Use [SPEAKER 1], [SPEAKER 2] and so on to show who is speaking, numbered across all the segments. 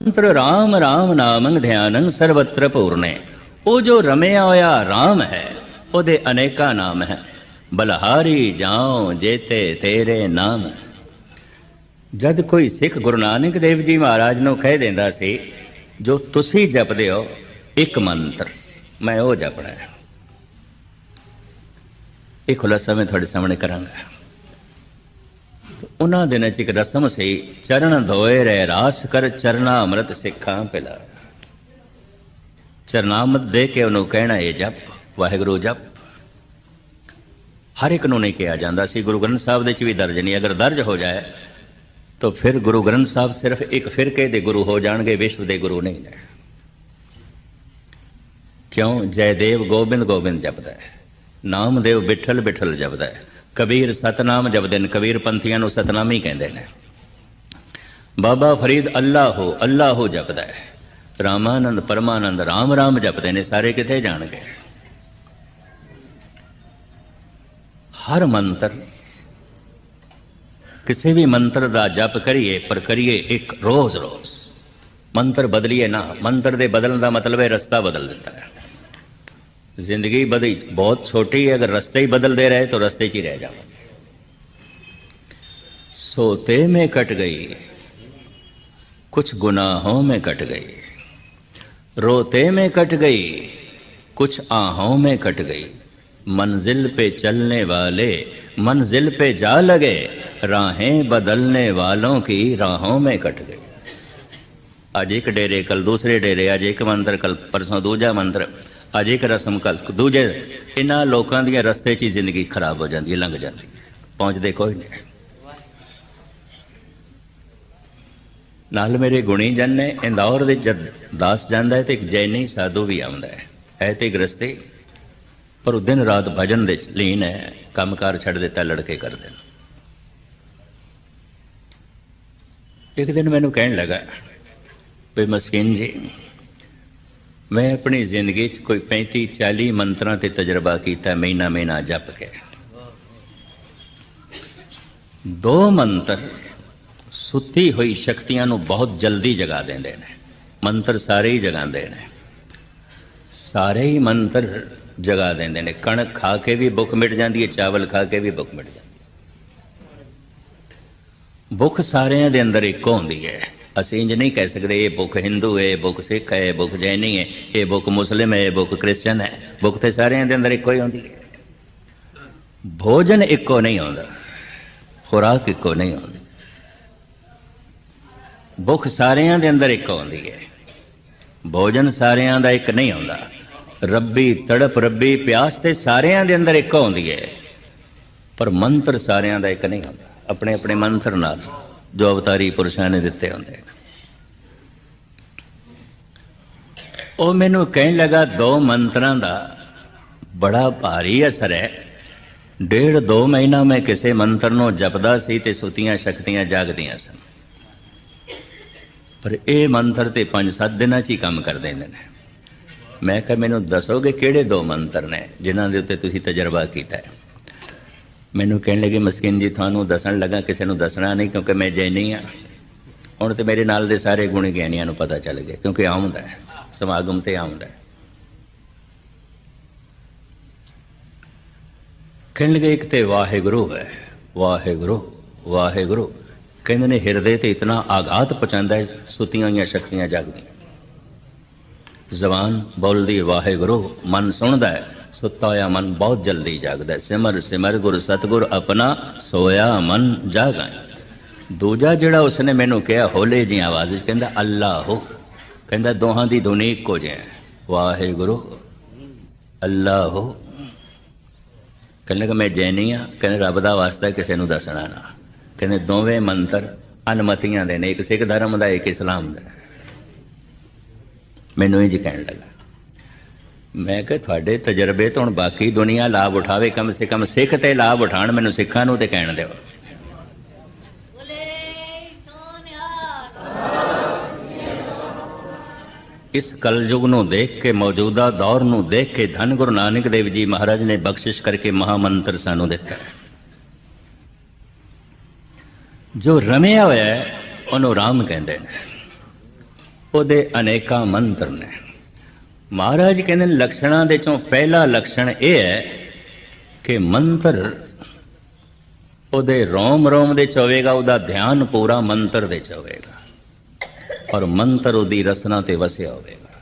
[SPEAKER 1] ਮੰਤਰ RAM RAM ਨਾਮੰ ਧਿਆਨੰ ਸਰਵਤਰ ਪੂਰਨੇ। ਉਹ ਜੋ ਰਮਿਆ ਹੋਇਆ RAM ਹੈ, ਉਹਦੇ ਅਨੇਕਾਂ ਨਾਮ ਹੈ। ਬਲਹਾਰੀ ਜਾਉ ਜੇਤੇ ਤੇਰੇ ਨਾਮ। ਜਦ ਕੋਈ ਸਿੱਖ ਗੁਰੂ ਨਾਨਕ ਦੇਵ ਜੀ ਮਹਾਰਾਜ ਨੂੰ ਕਹਿ ਦਿੰਦਾ ਸੀ, ਜੋ ਤੁਸੀਂ ਜਪਦੇ ਹੋ, ਇੱਕ ਮੰਤਰ, ਮੈਂ ਉਹ ਜਪਣਾ ਹੈ। ਇਹ ਖੁਲਾਸਾ ਮੈਂ ਤੁਹਾਡੇ ਸਾਹਮਣੇ ਕਰਾਂਗਾ। ਉਹਨਾਂ ਦਿਨਾਂ 'ਚ ਇੱਕ ਰਸਮ ਸੀ, ਚਰਨ ਧੋਏ ਰਹਿ ਰਾਸ ਕਰ ਚਰਨਾ ਅੰਮ੍ਰਿਤ ਸਿੱਖਾਂ ਪਿਲਾ। ਚਰਨਾਮਤ ਦੇ ਕੇ ਉਹਨੂੰ ਕਹਿਣਾ ਇਹ ਜਪ, ਵਾਹਿਗੁਰੂ ਜਪ। ਹਰ ਇੱਕ ਨੂੰ ਨਹੀਂ ਕਿਹਾ ਜਾਂਦਾ ਸੀ, ਗੁਰੂ ਗ੍ਰੰਥ ਸਾਹਿਬ ਦੇ 'ਚ ਵੀ ਦਰਜ ਨਹੀਂ। ਅਗਰ ਦਰਜ ਹੋ ਜਾਏ, ਤਾਂ ਫਿਰ ਗੁਰੂ ਗ੍ਰੰਥ ਸਾਹਿਬ ਸਿਰਫ ਇੱਕ ਫਿਰਕੇ ਦੇ ਗੁਰੂ ਹੋ ਜਾਣਗੇ, ਵਿਸ਼ਵ ਦੇ ਗੁਰੂ ਨਹੀਂ ਨੇ। ਕਿਉਂ? ਜੈਦੇਵ ਗੋਬਿੰਦ ਗੋਬਿੰਦ ਜਪਦਾ ਹੈ। ਨਾਮਦੇਵ ਬਿਠਲ ਬਿਠਲ ਜਪਦਾ ਹੈ। ਕਬੀਰ ਸਤਨਾਮ ਜਪਦੇ ਨੇ ਕਬੀਰ ਪੰਥੀਆਂ ਨੂੰ ਸਤਨਾਮੀ ਕਹਿੰਦੇ ਨੇ। ਬਾਬਾ ਫਰੀਦ ਅੱਲਾ ਹੋ ਅੱਲਾ ਹੋ ਜਪਦਾ ਹੈ। ਰਾਮਾਨੰਦ, ਪਰਮਾਨੰਦ, ਰਾਮ ਰਾਮ ਜਪਦੇ ਨੇ, ਸਾਰੇ ਕਿਤੇ ਜਾਣਗੇ। ਹਰ ਮੰਤਰ, ਕਿਸੇ ਵੀ ਮੰਤਰ ਦਾ ਜਪ ਕਰੀਏ, ਪਰ ਕਰੀਏ ਇੱਕ ਰੋਜ਼ ਰੋਜ਼ ਮੰਤਰ ਬਦਲੀਏ ਨਾ, ਮੰਤਰ ਦੇ ਬਦਲਣ ਦਾ ਮਤਲਬ ਹੈ ਰਸਤਾ ਬਦਲ ਦਿੰਦਾ ਹੈ। ज़िंदगी बदली, बहुत छोटी है, अगर रस्ते ही बदल दे रहे तो रस्ते ही रह जाओ। सोते में कट गई, कुछ गुनाहों में कट गई, रोते में कट गई, कुछ आहों में कट गई, मंजिल पे चलने वाले, मंजिल पे जा लगे, राहें बदलने वालों की राहों में कट गई। आज एक डेरे कल दूसरे डेरे, आज एक मंत्र कल परसों दूजा मंत्र। ਅਜੇ ਇੱਕ ਰਸਮ ਕਲਕ ਦੂਜੇ ਇਹਨਾਂ ਲੋਕਾਂ ਦੀਆਂ ਰਸਤੇ 'ਚ ਹੀ ਜ਼ਿੰਦਗੀ ਖਰਾਬ ਹੋ ਜਾਂਦੀ ਹੈ, ਲੰਘ ਜਾਂਦੀ ਹੈ। ਪਹੁੰਚਦੇ ਕੋਈ ਨਹੀਂ। ਨਾਲ ਮੇਰੇ ਗੁਣੀ ਜਨ ਨੇ ਇੰਦੌਰ ਦੇ ਜਦ ਦਾਸ ਜਾਂਦਾ ਹੈ ਤੇ ਇੱਕ ਜੈਨੀ ਸਾਧੂ ਵੀ ਆਉਂਦਾ ਹੈ। ਹੈ ਤੇ ਗ੍ਰਸਤੇ ਪਰ ਉਹ ਦਿਨ ਰਾਤ ਭਜਨ ਦੇ ਲੀਨ ਹੈ, ਕੰਮਕਾਰ ਛੱਡ ਦਿੱਤਾ, ਲੜਕੇ ਕਰਦੇ ਨੇ। ਇੱਕ ਦਿਨ ਮੈਨੂੰ ਕਹਿਣ ਲੱਗਾ, ਵੀ ਮਸਕੀਨ ਜੀ ਮੈਂ ਆਪਣੀ ਜ਼ਿੰਦਗੀ 'ਚ ਕੋਈ 35 40 ਮੰਤਰਾਂ ਤੇ ਤਜਰਬਾ ਕੀਤਾ, ਮਹੀਨਾ ਮਹੀਨਾ ਜਪ ਕੇ। ਦੋ ਮੰਤਰ ਸੁੱਤੀ ਹੋਈ ਸ਼ਕਤੀਆਂ ਨੂੰ ਬਹੁਤ ਜਲਦੀ ਜਗਾ ਦਿੰਦੇ ਨੇ। ਮੰਤਰ ਸਾਰੇ ਹੀ ਜਗਾਉਂਦੇ ਨੇ। ਸਾਰੇ ਹੀ ਮੰਤਰ ਜਗਾ ਦਿੰਦੇ ਨੇ। ਕਣਕ ਖਾ ਕੇ ਵੀ ਭੁੱਖ ਮਿਟ ਜਾਂਦੀ ਹੈ, ਚਾਵਲ ਖਾ ਕੇ ਵੀ ਭੁੱਖ ਮਿਟ ਜਾਂਦੀ ਹੈ। ਭੁੱਖ ਸਾਰਿਆਂ ਦੇ ਅੰਦਰ ਇੱਕੋ ਹੁੰਦੀ ਹੈ। ਅਸੀਂ ਇੰਜ ਨਹੀਂ ਕਹਿ ਸਕਦੇ, ਇਹ ਭੁੱਖ ਹਿੰਦੂ ਹੈ, ਇਹ ਭੁੱਖ ਸਿੱਖ ਹੈ, ਇਹ ਭੁੱਖ ਜੈਨੀ ਹੈ, ਇਹ ਭੁੱਖ ਮੁਸਲਿਮ ਹੈ, ਇਹ ਭੁੱਖ ਕ੍ਰਿਸਚਨ ਹੈ। ਭੁੱਖ ਤੇ ਸਾਰਿਆਂ ਦੇ ਅੰਦਰ ਇੱਕੋ ਹੀ ਹੁੰਦੀ ਹੈ। ਭੋਜਨ ਇੱਕੋ ਨਹੀਂ ਹੁੰਦਾ ਖੁਰਾਕ ਇੱਕੋ ਨਹੀਂ ਹੁੰਦੀ ਭੁੱਖ ਸਾਰਿਆਂ ਦੇ ਅੰਦਰ ਇੱਕ ਹੁੰਦੀ ਹੈ। ਭੋਜਨ ਸਾਰਿਆਂ ਦਾ ਇੱਕ ਨਹੀਂ ਹੁੰਦਾ ਰੱਬੀ ਤੜਪ, ਰੱਬੀ ਪਿਆਸ ਤੇ ਸਾਰਿਆਂ ਦੇ ਅੰਦਰ ਇੱਕ ਹੁੰਦੀ ਹੈ। ਪਰ ਮੰਤਰ ਸਾਰਿਆਂ ਦਾ ਇੱਕ ਨਹੀਂ ਹੁੰਦਾ ਆਪਣੇ ਆਪਣੇ ਮੰਤਰ ਨਾਲ। ਜੋ ਅਵਤਾਰੀ ਪੁਰਸ਼ਾਂ ਨੇ ਦਿੱਤੇ ਹੁੰਦੇ ਨੇ। ਉਹ ਮੈਨੂੰ ਕਹਿਣ ਲੱਗਾ, ਦੋ ਮੰਤਰਾਂ ਦਾ ਬੜਾ ਭਾਰੀ ਅਸਰ ਹੈ। ਡੇਢ ਦੋ ਮਹੀਨਾ ਮੈਂ ਕਿਸੇ ਮੰਤਰ ਨੂੰ ਜਪਦਾ ਸੀ ਤੇ ਸੁਤੀਆਂ ਸ਼ਕਤੀਆਂ ਜਾਗਦੀਆਂ ਸਨ। ਪਰ ਇਹ ਮੰਤਰ ਤੇ 5-7 ਦਿਨਾਂ 'ਚ ਹੀ ਕੰਮ ਕਰ ਦਿੰਦੇ ਨੇ। ਮੈਂ ਕਿਹਾ, ਮੈਨੂੰ ਦੱਸੋਗੇ ਕਿਹੜੇ ਦੋ ਮੰਤਰ ਨੇ ਜਿਨ੍ਹਾਂ ਦੇ ਉੱਤੇ ਤੁਸੀਂ ਤਜਰਬਾ ਕੀਤਾ ਹੈ? ਮੈਨੂੰ ਕਹਿਣ ਲੱਗੇ, ਮਸਕਿਨ ਜੀ, ਤੁਹਾਨੂੰ ਦੱਸਣ ਲੱਗਾ, ਕਿਸੇ ਨੂੰ ਦੱਸਣਾ ਨਹੀਂ, ਕਿਉਂਕਿ ਮੈਂ ਜੈਨੀ ਆ ਹੁਣ ਤੇ ਮੇਰੇ ਨਾਲ ਦੇ ਸਾਰੇ ਗੁਣੀ ਗਿਆਨੀਆਂ ਨੂੰ ਪਤਾ ਚੱਲ ਗਿਆ, ਕਿਉਂਕਿ ਆਉਂਦਾ ਹੈ, ਸਮਾਗਮ ਤੇ ਆਉਂਦਾ ਹੈ। ਕਹਿਣ ਲੱਗੇ, ਇੱਕ ਤੇ ਵਾਹਿਗੁਰੂ ਹੈ, ਵਾਹਿਗੁਰੂ ਵਾਹਿਗੁਰੂ। ਕਹਿੰਦੇ ਨੇ, ਹਿਰਦੇ ਤੇ ਇਤਨਾ ਆਘਾਤ ਪਹੁੰਚਾਉਂਦਾ ਹੈ, ਸੁੱਤੀਆਂ ਹੋਈਆਂ ਸ਼ਕਤੀਆਂ ਜਾਗਦੀਆਂ। ਜ਼ਬਾਨ ਬੋਲਦੀ, ਵਾਹਿਗੁਰੂ, ਮਨ ਸੁਣਦਾ ਹੈ। ਸੁੱਤਾ ਹੋਇਆ ਮਨ ਬਹੁਤ ਜਲਦੀ ਜਾਗਦਾ ਸਿਮਰ ਸਿਮਰ, ਗੁਰ ਸਤਗੁਰ ਆਪਣਾ ਸੋਇਆ ਮਨ ਜਾਗਾਂ ਦੂਜਾ ਜਿਹੜਾ ਉਸਨੇ ਮੈਨੂੰ ਕਿਹਾ, ਹੋਲੇ ਜੀ ਆਵਾਜ਼ ਵਿੱਚ ਕਹਿੰਦਾ, ਅੱਲਾਹੁ। ਕਹਿੰਦਾ, ਦੋਹਾਂ ਦੀ ਧੁਨੀ ਇੱਕੋ ਜਿਹੀ ਹੈ। ਵਾਹਿਗੁਰੂ, ਅੱਲਾਹੁ। ਕਹਿੰਦਾ ਕਿ ਮੈਂ ਜੈਨੀ ਆ ਕਹਿੰਦੇ, ਰੱਬ ਦਾ ਵਾਸਤਾ ਕਿਸੇ ਨੂੰ ਦੱਸਣਾ ਨਾ। ਕਹਿੰਦੇ, ਦੋਵੇਂ ਮੰਤਰ ਅਨਮਤੀਆਂ ਦੇ ਨੇ। ਇੱਕ ਸਿੱਖ ਧਰਮ ਦਾ, ਇੱਕ ਇਸਲਾਮ ਦਾ ਮੈਨੂੰ ਇਹ ਜੀ ਕਹਿਣ ਲੱਗਾ। ਮੈਂ ਕਿਹਾ ਤੁਹਾਡੇ ਤਜਰਬੇ ਤੋਂ ਹੁਣ ਬਾਕੀ ਦੁਨੀਆ ਲਾਭ ਉਠਾਵੇ, ਕਮ ਸੇ ਕਮ ਸਿੱਖ ਤੇ ਲਾਭ ਉਠਾਣ, ਮੈਨੂੰ ਸਿੱਖਾਂ ਨੂੰ ਤੇ ਕਹਿਣ ਦਿਓ। ਇਸ ਕਲਯੁਗ ਨੂੰ ਦੇਖ ਕੇ, ਮੌਜੂਦਾ ਦੌਰ ਨੂੰ ਦੇਖ ਕੇ ਧੰਨ ਗੁਰੂ ਨਾਨਕ ਦੇਵ ਜੀ ਮਹਾਰਾਜ ਨੇ ਬਖਸ਼ਿਸ਼ ਕਰਕੇ ਮਹਾਮੰਤਰ ਸਾਨੂੰ ਦਿੱਤਾ। ਜੋ ਰਮਿਆ ਹੋਇਆ ਉਹਨੂੰ ਰਾਮ ਕਹਿੰਦੇ ਨੇ। ਉਹਦੇ ਅਨੇਕਾਂ ਮੰਤਰ ਨੇ। ਮਹਾਰਾਜ ਕਹਿੰਦੇ ਨੇ ਲਕਸ਼ਣਾਂ ਦੇ ਚੋਂ ਪਹਿਲਾ ਲਕਸ਼ਣ ਇਹ ਹੈ ਕਿ ਮੰਤਰ ਉਹਦੇ ਰੋਮ ਰੋਮ ਦੇ ਚ ਹੋਵੇਗਾ, ਉਹਦਾ ਧਿਆਨ ਪੂਰਾ ਮੰਤਰ ਦੇ ਚ ਹੋਵੇਗਾ। ਔਰ ਮੰਤਰ ਉਹਦੀ ਰਸਨਾ ਤੇ ਵਸਿਆ ਹੋਵੇਗਾ।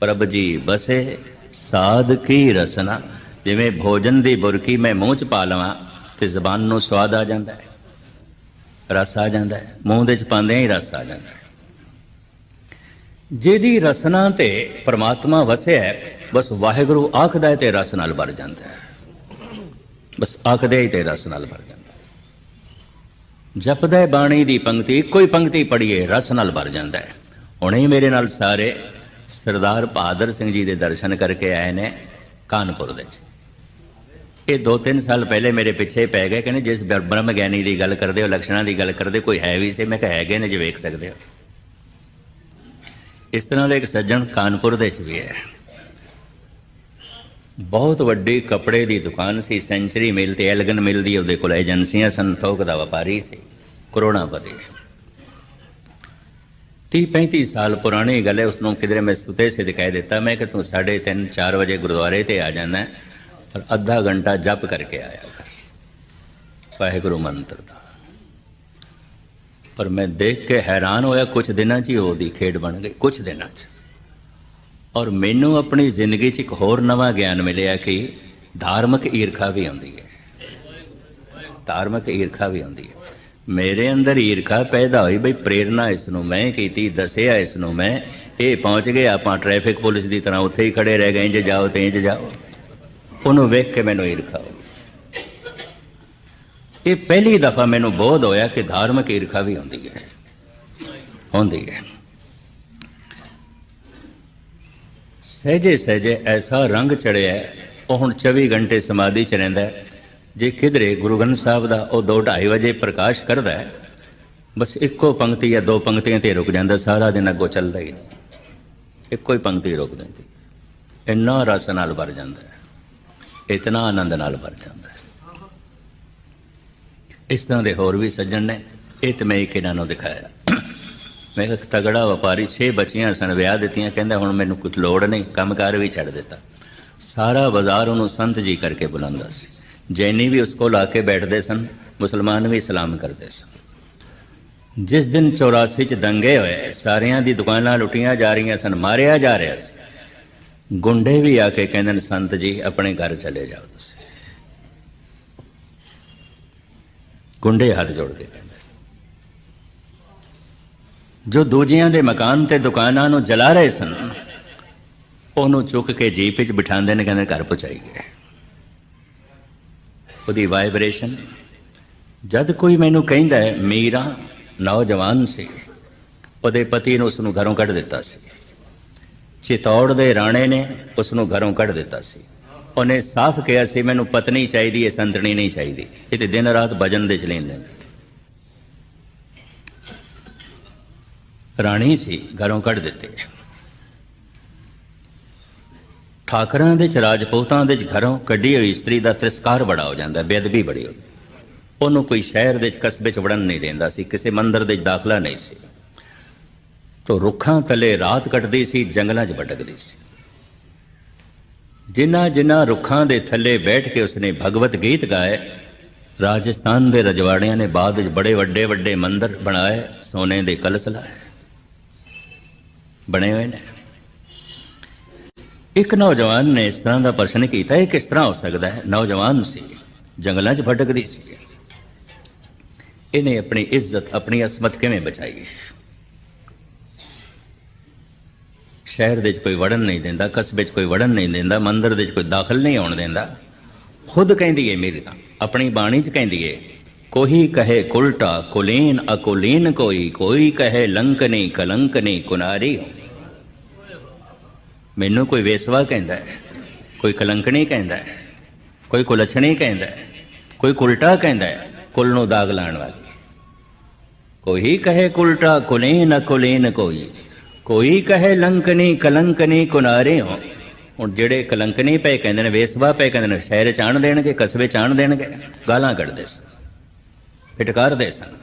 [SPEAKER 1] ਪ੍ਰਭ ਜੀ ਵਸੇ ਸਾਧ ਕੀ ਰਸਨਾ? ਜਿਵੇਂ ਭੋਜਨ ਦੀ ਬੁਰਕੀ ਮੈਂ ਮੂੰਹ ਚ ਪਾ ਲਵਾਂ, ਤੇ ਜ਼ਬਾਨ ਨੂੰ ਸਵਾਦ ਆ ਜਾਂਦਾ ਹੈ। ਰਸ ਆ ਜਾਂਦਾ ਹੈ। ਮੂੰਹ ਦੇ ਚ ਪਾਉਂਦੇ ਹੀ ਰਸ ਆ ਜਾਂਦਾ ਹੈ। ਜਿਹਦੀ ਰਸਨਾ ਤੇ ਪ੍ਰਮਾਤਮਾ ਵਸਿਆ ਹੈ, ਬਸ ਵਾਹਿਗੁਰੂ ਆਖਦਾ ਹੈ ਤੇ ਰਸ ਨਾਲ ਭਰ ਜਾਂਦਾ ਹੈ। ਬਸ ਆਖਦਾ ਹੀ ਤੇ ਰਸ ਨਾਲ ਭਰ ਜਾਂਦਾ ਜਪਦਾ ਹੈ ਬਾਣੀ ਦੀ ਪੰਕਤੀ ਇੱਕੋ ਹੀ ਪੰਕਤੀ ਪੜ੍ਹੀਏ, ਰਸ ਨਾਲ ਭਰ ਜਾਂਦਾ ਹੈ। ਹੁਣੇ ਮੇਰੇ ਨਾਲ ਸਾਰੇ ਸਰਦਾਰ ਬਹਾਦਰ ਸਿੰਘ ਜੀ ਦੇ ਦਰਸ਼ਨ ਕਰਕੇ ਆਏ ਨੇ ਕਾਨਪੁਰ ਦੇ ਵਿੱਚ। ਇਹ ਦੋ ਤਿੰਨ ਸਾਲ ਪਹਿਲੇ ਮੇਰੇ ਪਿੱਛੇ ਪੈ ਗਏ, ਕਹਿੰਦੇ ਜਿਸ ਬ੍ਰਹਮ ਗਿਆਨੀ ਦੀ ਗੱਲ ਕਰਦੇ ਹੋ ਲਕਸ਼ਣਾਂ ਦੀ ਗੱਲ ਕਰਦੇ, ਕੋਈ ਹੈ ਵੀ ਸੀ? ਮੈਂ ਕਿਹਾ ਹੈਗੇ ਨੇ, ਜੇ ਵੇਖ ਸਕਦੇ ਹੋ। ਇਸ ਤਰ੍ਹਾਂ ਦਾ ਇੱਕ ਸੱਜਣ ਕਾਨਪੁਰ ਦੇ ਵਿੱਚ ਵੀ ਹੈ। ਬਹੁਤ ਵੱਡੀ ਕੱਪੜੇ ਦੀ ਦੁਕਾਨ ਸੀ। ਸੈਂਚਰੀ ਮਿਲ ਤੇ ਐਲਗਨ ਮਿਲ ਦੀ ਉਹਦੇ ਕੋਲ ਏਜੰਸੀਆਂ ਸਨ, ਥੋਕ ਦਾ ਵਪਾਰੀ ਸੀ ਕਰੋੜਾਪਤੀ 30 35 ਸਾਲ ਪੁਰਾਣੀ ਗੱਲ ਹੈ ਉਸ ਨੂੰ ਕਿਧਰੇ ਮੈਂ ਸੁਤੇ ਸੇ ਦਿਖਾਈ ਦਿੱਤਾ, ਮੈਂ ਕਿ ਤੂੰ 3:30 4 ਵਜੇ ਗੁਰਦੁਆਰੇ ਤੇ ਆ ਜਾਣਾ ਪਰ ਅੱਧਾ ਘੰਟਾ ਜਪ ਕਰਕੇ ਆਇਆ ਵਾਹਿਗੁਰੂ ਮੰਤਰ ਦਾ। ਪਰ ਮੈਂ ਦੇਖ ਕੇ ਹੈਰਾਨ ਹੋਇਆ ਕੁਝ ਦਿਨਾਂ 'ਚ ਹੀ ਉਹਦੀ ਖੇਡ ਬਣ ਗਈ ਕੁਝ ਦਿਨਾਂ 'ਚ। ਔਰ ਮੈਨੂੰ ਆਪਣੀ ਜ਼ਿੰਦਗੀ 'ਚ ਇੱਕ ਹੋਰ ਨਵਾਂ ਗਿਆਨ ਮਿਲਿਆ ਕਿ ਧਾਰਮਿਕ ਈਰਖਾ ਵੀ ਆਉਂਦੀ ਹੈ। ਧਾਰਮਿਕ ਈਰਖਾ ਵੀ ਆਉਂਦੀ ਹੈ। ਮੇਰੇ ਅੰਦਰ ਈਰਖਾ ਪੈਦਾ ਹੋਈ, ਬਈ ਪ੍ਰੇਰਣਾ ਇਸ ਨੂੰ ਮੈਂ ਕੀਤੀ, ਦੱਸਿਆ ਇਸ ਨੂੰ ਮੈਂ, ਇਹ ਪਹੁੰਚ ਗਏ, ਆਪਾਂ ਟ੍ਰੈਫਿਕ ਪੁਲਿਸ ਦੀ ਤਰ੍ਹਾਂ ਉੱਥੇ ਹੀ ਖੜੇ ਰਹਿ ਗਏ, ਇੰਜ ਜਾਓ ਤੇ ਇੰਜ ਜਾਓ। ਉਹਨੂੰ ਵੇਖ ਕੇ ਮੈਨੂੰ ਈਰਖਾ ਹੋਈ। ਇਹ ਪਹਿਲੀ ਦਫਾ ਮੈਨੂੰ ਬੋਧ ਹੋਇਆ ਕਿ ਧਾਰਮਿਕ ਈਰਖਾ ਵੀ ਹੁੰਦੀ ਹੈ। ਹੁੰਦੀ ਹੈ। ਸਹਿਜੇ ਸਹਿਜੇ ਐਸਾ ਰੰਗ ਚੜਿਆ, ਉਹ ਹੁਣ 24 ਘੰਟੇ ਸਮਾਧੀ ਚ ਰਹਿੰਦਾ ਜੇ ਕਿਧਰੇ ਗੁਰੂ ਗ੍ਰੰਥ ਸਾਹਿਬ ਦਾ ਉਹ 2:30 ਵਜੇ ਪ੍ਰਕਾਸ਼ ਕਰਦਾ ਹੈ, ਬਸ ਇੱਕੋ ਪੰਕਤੀ ਜਾਂ ਦੋ ਪੰਕਤੀਆਂ ਤੇ ਰੁਕ ਜਾਂਦਾ, ਸਾਰਾ ਦਿਨ ਅੱਗੋਂ ਚੱਲਦਾ ਹੀ ਇੱਕੋ ਹੀ ਪੰਕਤੀ ਰੁਕ ਦਿੰਦੀ ਇੰਨਾ ਰਸ ਨਾਲ ਭਰ ਜਾਂਦਾ ਇਤਨਾ ਆਨੰਦ ਨਾਲ ਭਰ ਜਾਂਦਾ ਇਸ ਤਰ੍ਹਾਂ ਦੇ ਹੋਰ ਵੀ ਸੱਜਣ ਨੇ, ਇਹ ਤੇ ਮੈਂ ਇੱਕ ਇਹਨਾਂ ਨੂੰ ਦਿਖਾਇਆ। ਮੈਂ ਇੱਕ ਤਗੜਾ ਵਪਾਰੀ, ਛੇ ਬੱਚੀਆਂ ਸਨ, ਵਿਆਹ ਦਿੱਤੀਆਂ, ਕਹਿੰਦਾ, ਹੁਣ ਮੈਨੂੰ ਕੁਝ ਲੋੜ ਨਹੀਂ, ਕੰਮਕਾਰ ਵੀ ਛੱਡ ਦਿੱਤਾ। ਸਾਰਾ ਬਾਜ਼ਾਰ ਉਹਨੂੰ ਸੰਤ ਜੀ ਕਰਕੇ ਬੁਲਾਉਂਦਾ ਸੀ। ਜੈਨੀ ਵੀ ਉਸ ਕੋਲ ਆ ਕੇ ਬੈਠਦੇ ਸਨ, ਮੁਸਲਮਾਨ ਵੀ ਸਲਾਮ ਕਰਦੇ ਸਨ। ਜਿਸ ਦਿਨ 84 ਚ ਦੰਗੇ ਹੋਏ, ਸਾਰਿਆਂ ਦੀ ਦੁਕਾਨਾਂ ਲੁੱਟੀਆਂ ਜਾ ਰਹੀਆਂ ਸਨ, ਮਾਰਿਆ ਜਾ ਰਿਹਾ ਸੀ। ਗੁੰਡੇ ਵੀ ਆ ਕੇ ਕਹਿੰਦੇ ਨੇ, ਸੰਤ ਜੀ, ਆਪਣੇ ਘਰ ਚਲੇ ਜਾਓ ਤੁਸੀਂ। ਗੁੰਡੇ ਹੱਥ ਜੋੜ ਕੇ ਕਹਿੰਦੇ ਜੋ ਦੂਜਿਆਂ ਦੇ ਮਕਾਨ ਤੇ ਦੁਕਾਨਾਂ ਨੂੰ ਜਲਾ ਰਹੇ ਸਨ, ਉਹਨੂੰ ਚੁੱਕ ਕੇ ਜੀਪ ਵਿੱਚ ਬਿਠਾਉਂਦੇ ਨੇ, ਕਹਿੰਦੇ ਘਰ ਪਹੁੰਚਾਈ ਗਏ। ਉਹਦੀ ਵਾਈਬ੍ਰੇਸ਼ਨ ਜਦ ਕੋਈ ਮੈਨੂੰ ਕਹਿੰਦਾ ਹੈ, ਮੀਰਾ ਨੌਜਵਾਨ ਸੀ, ਉਹਦੇ ਪਤੀ ਨੇ ਉਸ ਨੂੰ ਘਰੋਂ ਕੱਢ ਦਿੱਤਾ ਸੀ। ਚਿਤੌੜ ਦੇ ਰਾਣੇ ਨੇ ਉਸ ਨੂੰ ਘਰੋਂ ਕੱਢ ਦਿੱਤਾ ਸੀ। ਉਹਨੇ ਸਾਫ਼ ਕਿਹਾ ਸੀ, ਮੈਨੂੰ ਪਤਨੀ ਚਾਹੀਦੀ ਹੈ ਸੰਤਣੀ ਨਹੀਂ ਚਾਹੀਦੀ। ਇਹ ਤੇ ਦਿਨ ਰਾਤ ਭਜਨ ਦੇ ਚ ਲੈਂਦੇ ਰਾਣੀ ਸੀ, ਘਰੋਂ ਕੱਢ ਦਿੱਤੇ। ਠਾਕਰਾਂ ਦੇ ਚ, ਰਾਜਪੂਤਾਂ ਦੇ ਚ ਘਰੋਂ ਕੱਢੀ ਹੋਈ ਇਸਤਰੀ ਦਾ ਤਿਰਸਕਾਰ ਬੜਾ ਹੋ ਜਾਂਦਾ, ਬੇਅਦਬੀ ਬੜੀ ਹੋ ਉਹਨੂੰ ਕੋਈ ਸ਼ਹਿਰ ਦੇ ਚ, ਕਸਬੇ ਚ ਵੜਨ ਨਹੀਂ ਦਿੰਦਾ ਸੀ, ਕਿਸੇ ਮੰਦਰ ਦੇ ਚ ਦਾਖਲਾ ਨਹੀਂ ਸੀ। ਤੋ ਰੁੱਖਾਂ ਥੱਲੇ ਰਾਤ ਕੱਟਦੀ ਸੀ, ਜੰਗਲਾਂ 'ਚ ਭਟਕਦੀ ਸੀ। ਜਿਨ੍ਹਾਂ ਜਿਨ੍ਹਾਂ ਰੁੱਖਾਂ ਦੇ ਥੱਲੇ ਬੈਠ ਕੇ ਉਸਨੇ ਭਗਵਤ ਗੀਤ ਗਾਏ, ਰਾਜਸਥਾਨ ਦੇ ਰਜਵਾੜਿਆਂ ਨੇ ਬਾਅਦ ਵਿੱਚ ਬੜੇ ਵੱਡੇ ਵੱਡੇ ਮੰਦਰ ਬਣਾਏ, ਸੋਨੇ ਦੇ ਕਲਸ਼ ਲਾਏ। ਬਣੇ ਹੋਏ ਨੇ। ਇੱਕ ਨੌਜਵਾਨ ਨੇ ਇਸ ਤਰ੍ਹਾਂ ਦਾ ਪ੍ਰਸ਼ਨ ਕੀਤਾ, ਇਹ ਕਿਸ ਤਰ੍ਹਾਂ ਹੋ ਸਕਦਾ ਹੈ? ਨੌਜਵਾਨ ਸੀ, ਜੰਗਲਾਂ 'ਚ ਭਟਕਦੀ ਸੀ। ਇਹਨੇ ਆਪਣੀ ਇੱਜ਼ਤ, ਆਪਣੀ ਅਸਮਤ ਕਿਵੇਂ ਬਚਾਈ? ਸ਼ਹਿਰ ਦੇ ਵਿੱਚ ਕੋਈ ਵੜਨ ਨਹੀਂ ਦਿੰਦਾ, ਕਸਬੇ 'ਚ ਕੋਈ ਵੜਨ ਨਹੀਂ ਦਿੰਦਾ, ਮੰਦਰ ਦੇ ਵਿੱਚ ਕੋਈ ਦਾਖਲ ਨਹੀਂ ਹੋਣ ਦਿੰਦਾ। ਖੁਦ ਕਹਿੰਦੀ ਏ ਮੇਰੀ ਤਾਂ, ਆਪਣੀ ਬਾਣੀ 'ਚ ਕਹਿੰਦੀ ਏ, ਕੋਈ ਕਹੇ ਕੁਲਟਾ, ਕੁਲੀਨ ਅਕੁਲੀਨ ਕੋਈ ਕੋਈ ਕਹੇ ਕਲੰਕ ਨਹੀਂ, ਕੁਨਾਰੀ ਮੈਨੂੰ ਕੋਈ ਵੇਸਵਾ ਕਹਿੰਦਾ ਹੈ ਕੋਈ ਕਲੰਕਣੀ ਕਹਿੰਦਾ ਹੈ ਕੋਈ ਕੁਲਛਣੀ ਕਹਿੰਦਾ ਹੈ ਕੋਈ ਕੁਲਟਾ ਕਹਿੰਦਾ ਹੈ ਕੁਲ ਨੂੰ ਦਾਗ ਲਾਣ ਵਾਲੀ। ਕੋਈ ਕਹੇ ਕੁਲਟਾ, ਕੁਲੀਨ ਅਕੁਲੀਨ ਕੋਈ ਕੋਈ ਕਹੇ ਲੰਕਣੀ ਕਲੰਕਨੀ ਕੁਨਾਰੇ ਹੋ। ਹੁਣ ਜਿਹੜੇ ਕਲੰਕਨੀ ਪਏ ਕਹਿੰਦੇ ਨੇ, ਵੇਸਵਾ ਪਏ ਕਹਿੰਦੇ ਨੇ, ਸ਼ਹਿਰ ਚ ਆਣ ਦੇਣਗੇ, ਕਸਬੇ ਚ ਆਣ ਦੇਣਗੇ, ਗਾਲਾਂ ਕੱਢਦੇ ਸਨ, ਫਟਕਾਰਦੇ ਸਨ।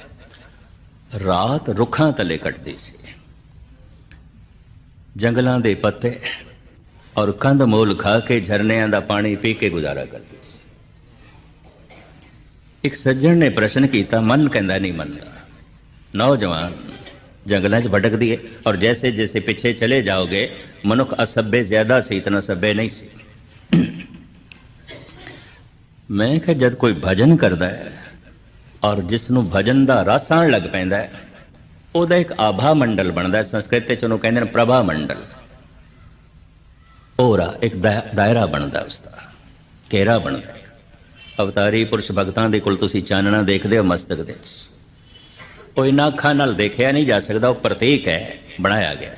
[SPEAKER 1] ਰਾਤ ਰੁੱਖਾਂ ਤਲੇ ਕੱਟਦੀ ਸੀ। ਜੰਗਲਾਂ ਦੇ ਪੱਤੇ ਔਰ ਕੰਧ ਮੋਲ ਖਾ ਕੇ ਝਰਨਿਆਂ ਦਾ ਪਾਣੀ ਪੀ ਕੇ ਗੁਜ਼ਾਰਾ ਕਰਦੀ ਸੀ। ਇੱਕ ਸੱਜਣ ਨੇ ਪ੍ਰਸ਼ਨ ਕੀਤਾ, ਮਨ ਕਹਿੰਦਾ ਨਹੀਂ ਮੰਨਦਾ। ਨੌਜਵਾਨ ਜੰਗਲਾਂ 'ਚ ਭਟਕਦੀ ਹੈ ਔਰ ਜੈਸੇ ਜੈਸੇ ਪਿੱਛੇ ਚਲੇ ਜਾਓਗੇ, ਮਨੁੱਖ ਅਸਭ्य ਜ਼ਿਆਦਾ ਸੀ, ਇਤਨਾ ਸਭ्य ਨਹੀਂ ਸੀ। ਮੈਂ ਕਿਹਾ, ਜਦ ਕੋਈ ਭਜਨ ਕਰਦਾ ਹੈ ਔਰ ਜਿਸ ਨੂੰ ਭਜਨ ਦਾ ਰਸ ਆਉਣ ਲੱਗ ਪੈਂਦਾ ਹੈ, ਉਹਦਾ ਇੱਕ ਆਭਾ ਮੰਡਲ ਬਣਦਾ ਹੈ। ਸੰਸਕ੍ਰਿਤ ਵਿੱਚ ਉਹਨੂੰ ਕਹਿੰਦੇ ਨੇ ਪ੍ਰਭਾ ਮੰਡਲ। ਹੋਰਾ ਇੱਕ ਦਾ- ਦਾਇਰਾ ਬਣਦਾ ਉਸ ਦਾ, ਘੇਰਾ ਬਣਦਾ ਅਵਤਾਰੀ ਪੁਰਸ਼ ਭਗਤਾਂ ਦੇ ਕੋਲ ਤੁਸੀਂ ਚਾਨਣਾ ਦੇਖਦੇ ਹੋ ਮਸਤਕ ਦੇ ਵਿੱਚ। ਉਹ ਇਹਨਾਂ ਅੱਖਾਂ ਨਾਲ ਦੇਖਿਆ ਨਹੀਂ ਜਾ ਸਕਦਾ, ਉਹ ਪ੍ਰਤੀਕ ਹੈ, ਬਣਾਇਆ ਗਿਆ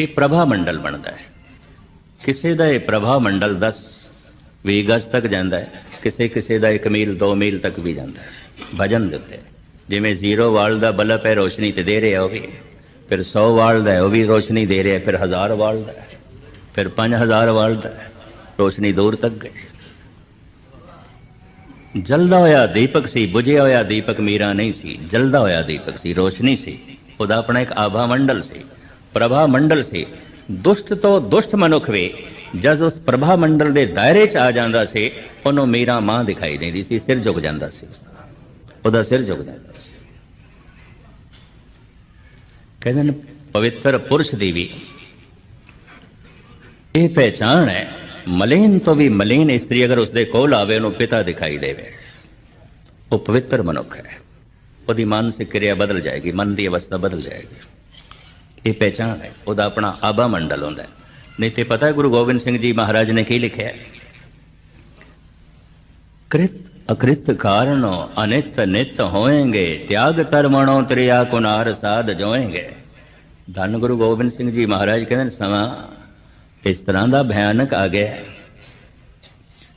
[SPEAKER 1] ਇਹ ਪ੍ਰਭਾ ਮੰਡਲ ਬਣਦਾ ਹੈ। ਕਿਸੇ ਦਾ ਇਹ ਪ੍ਰਭਾ ਮੰਡਲ 10 ਵੀਹ ਗਜ਼ ਤੱਕ ਜਾਂਦਾ ਹੈ। ਕਿਸੇ ਕਿਸੇ ਦਾ 1 ਮੀਲ 2 ਮੀਲ ਤੱਕ ਵੀ ਜਾਂਦਾ ਹੈ। ਭਜਨ ਦੇ ਉੱਤੇ। ਜਿਵੇਂ ਜ਼ੀਰੋ ਵਾਲ ਦਾ ਬਲਬ ਹੈ, ਰੋਸ਼ਨੀ ਤੇ ਦੇ ਰਿਹਾ ਉਹ ਵੀ। ਫਿਰ 100 ਵਾਲ ਦਾ ਉਹ ਵੀ ਰੋਸ਼ਨੀ ਦੇ ਰਿਹਾ ਫਿਰ 1000 ਵਾਲ ਦਾ ਫਿਰ 5000 ਵਾਲ ਦਾ ਰੋਸ਼ਨੀ ਦੂਰ ਤੱਕ ਗਈ। ਜਲਦਾ ਹੋਇਆ ਦੀਪਕ ਸੀ, ਬੁਝਿਆ ਹੋਇਆ ਦੀਪਕ ਮੀਰਾ ਨਹੀਂ ਸੀ, ਜਲਦਾ ਹੋਇਆ ਦੀਪਕ ਸੀ, ਰੋਸ਼ਨੀ ਸੀ। ਉਹਦਾ ਆਪਣਾ ਇੱਕ ਆਭਾ ਮੰਡਲ ਸੀ, ਪ੍ਰਭਾ ਮੰਡਲ ਸੀ। ਦੁਸ਼ਟ ਤੋਂ ਦੁਸ਼ਟ ਮਨੁੱਖ ਵੀ, ਜਦ ਉਸ ਪ੍ਰਭਾ ਮੰਡਲ ਦੇ ਦਾਇਰੇ 'ਚ ਆ ਜਾਂਦਾ ਸੀ, ਉਹਨੂੰ ਮੀਰਾ ਮਾਂ ਦਿਖਾਈ ਦਿੰਦੀ ਸੀ, ਸਿਰ ਝੁਕ ਜਾਂਦਾ ਸੀ ਉਸਦਾ ਉਹਦਾ ਸਿਰ ਝੁਕ ਜਾਂਦਾ ਸੀ। ਕਹਿੰਦੇ ਨੇ, ਪਵਿੱਤਰ ਪੁਰਸ਼ ਦੀ ਵੀ ਇਹ ਪਹਿਚਾਣ ਹੈ ਮਲੀਨ ਤੋਂ ਵੀ ਮਲੀਨ ਇਸਤਰੀ ਅਗਰ ਉਸਦੇ ਕੋਲ ਆਵੇ, ਉਹਨੂੰ ਪਿਤਾ ਦਿਖਾਈ ਦੇਵੇ। ਉਹ ਪਵਿੱਤਰ ਮਨੁੱਖ ਹੈ। ਉਹਦੀ ਮਾਨਸਿਕ ਕਿਰਿਆ ਬਦਲ ਜਾਏਗੀ, ਮਨ ਦੀ ਅਵਸਥਾ ਬਦਲ ਜਾਏਗੀ। ਇਹ ਪਹਿਚਾਣ ਹੈ। ਉਹਦਾ ਆਪਣਾ ਆਬਾ ਮੰਡਲ ਹੁੰਦਾ ਹੈ। ਨਹੀਂ ਤੇ ਪਤਾ ਗੁਰੂ ਗੋਬਿੰਦ ਸਿੰਘ ਜੀ ਮਹਾਰਾਜ ਨੇ ਕੀ ਲਿਖਿਆ ਕ੍ਰਿਤ ਅਕ੍ਰਿਤ ਕਾਰਣੋ ਅਨਿਤ ਨਿਤ ਹੋਏਗੇ, ਤਿਆਗ ਕਰਮਣੋ ਤ੍ਰਿਆ ਕੁਨਾਰ ਸਾਧ ਜੋਏਗੇ। ਧੰਨ ਗੁਰੂ ਗੋਬਿੰਦ ਸਿੰਘ ਜੀ ਮਹਾਰਾਜ ਕਹਿੰਦੇ ਨੇ, ਸਮਾਂ ਇਸ ਤਰ੍ਹਾਂ ਦਾ ਭਿਆਨਕ ਆ ਗਿਆ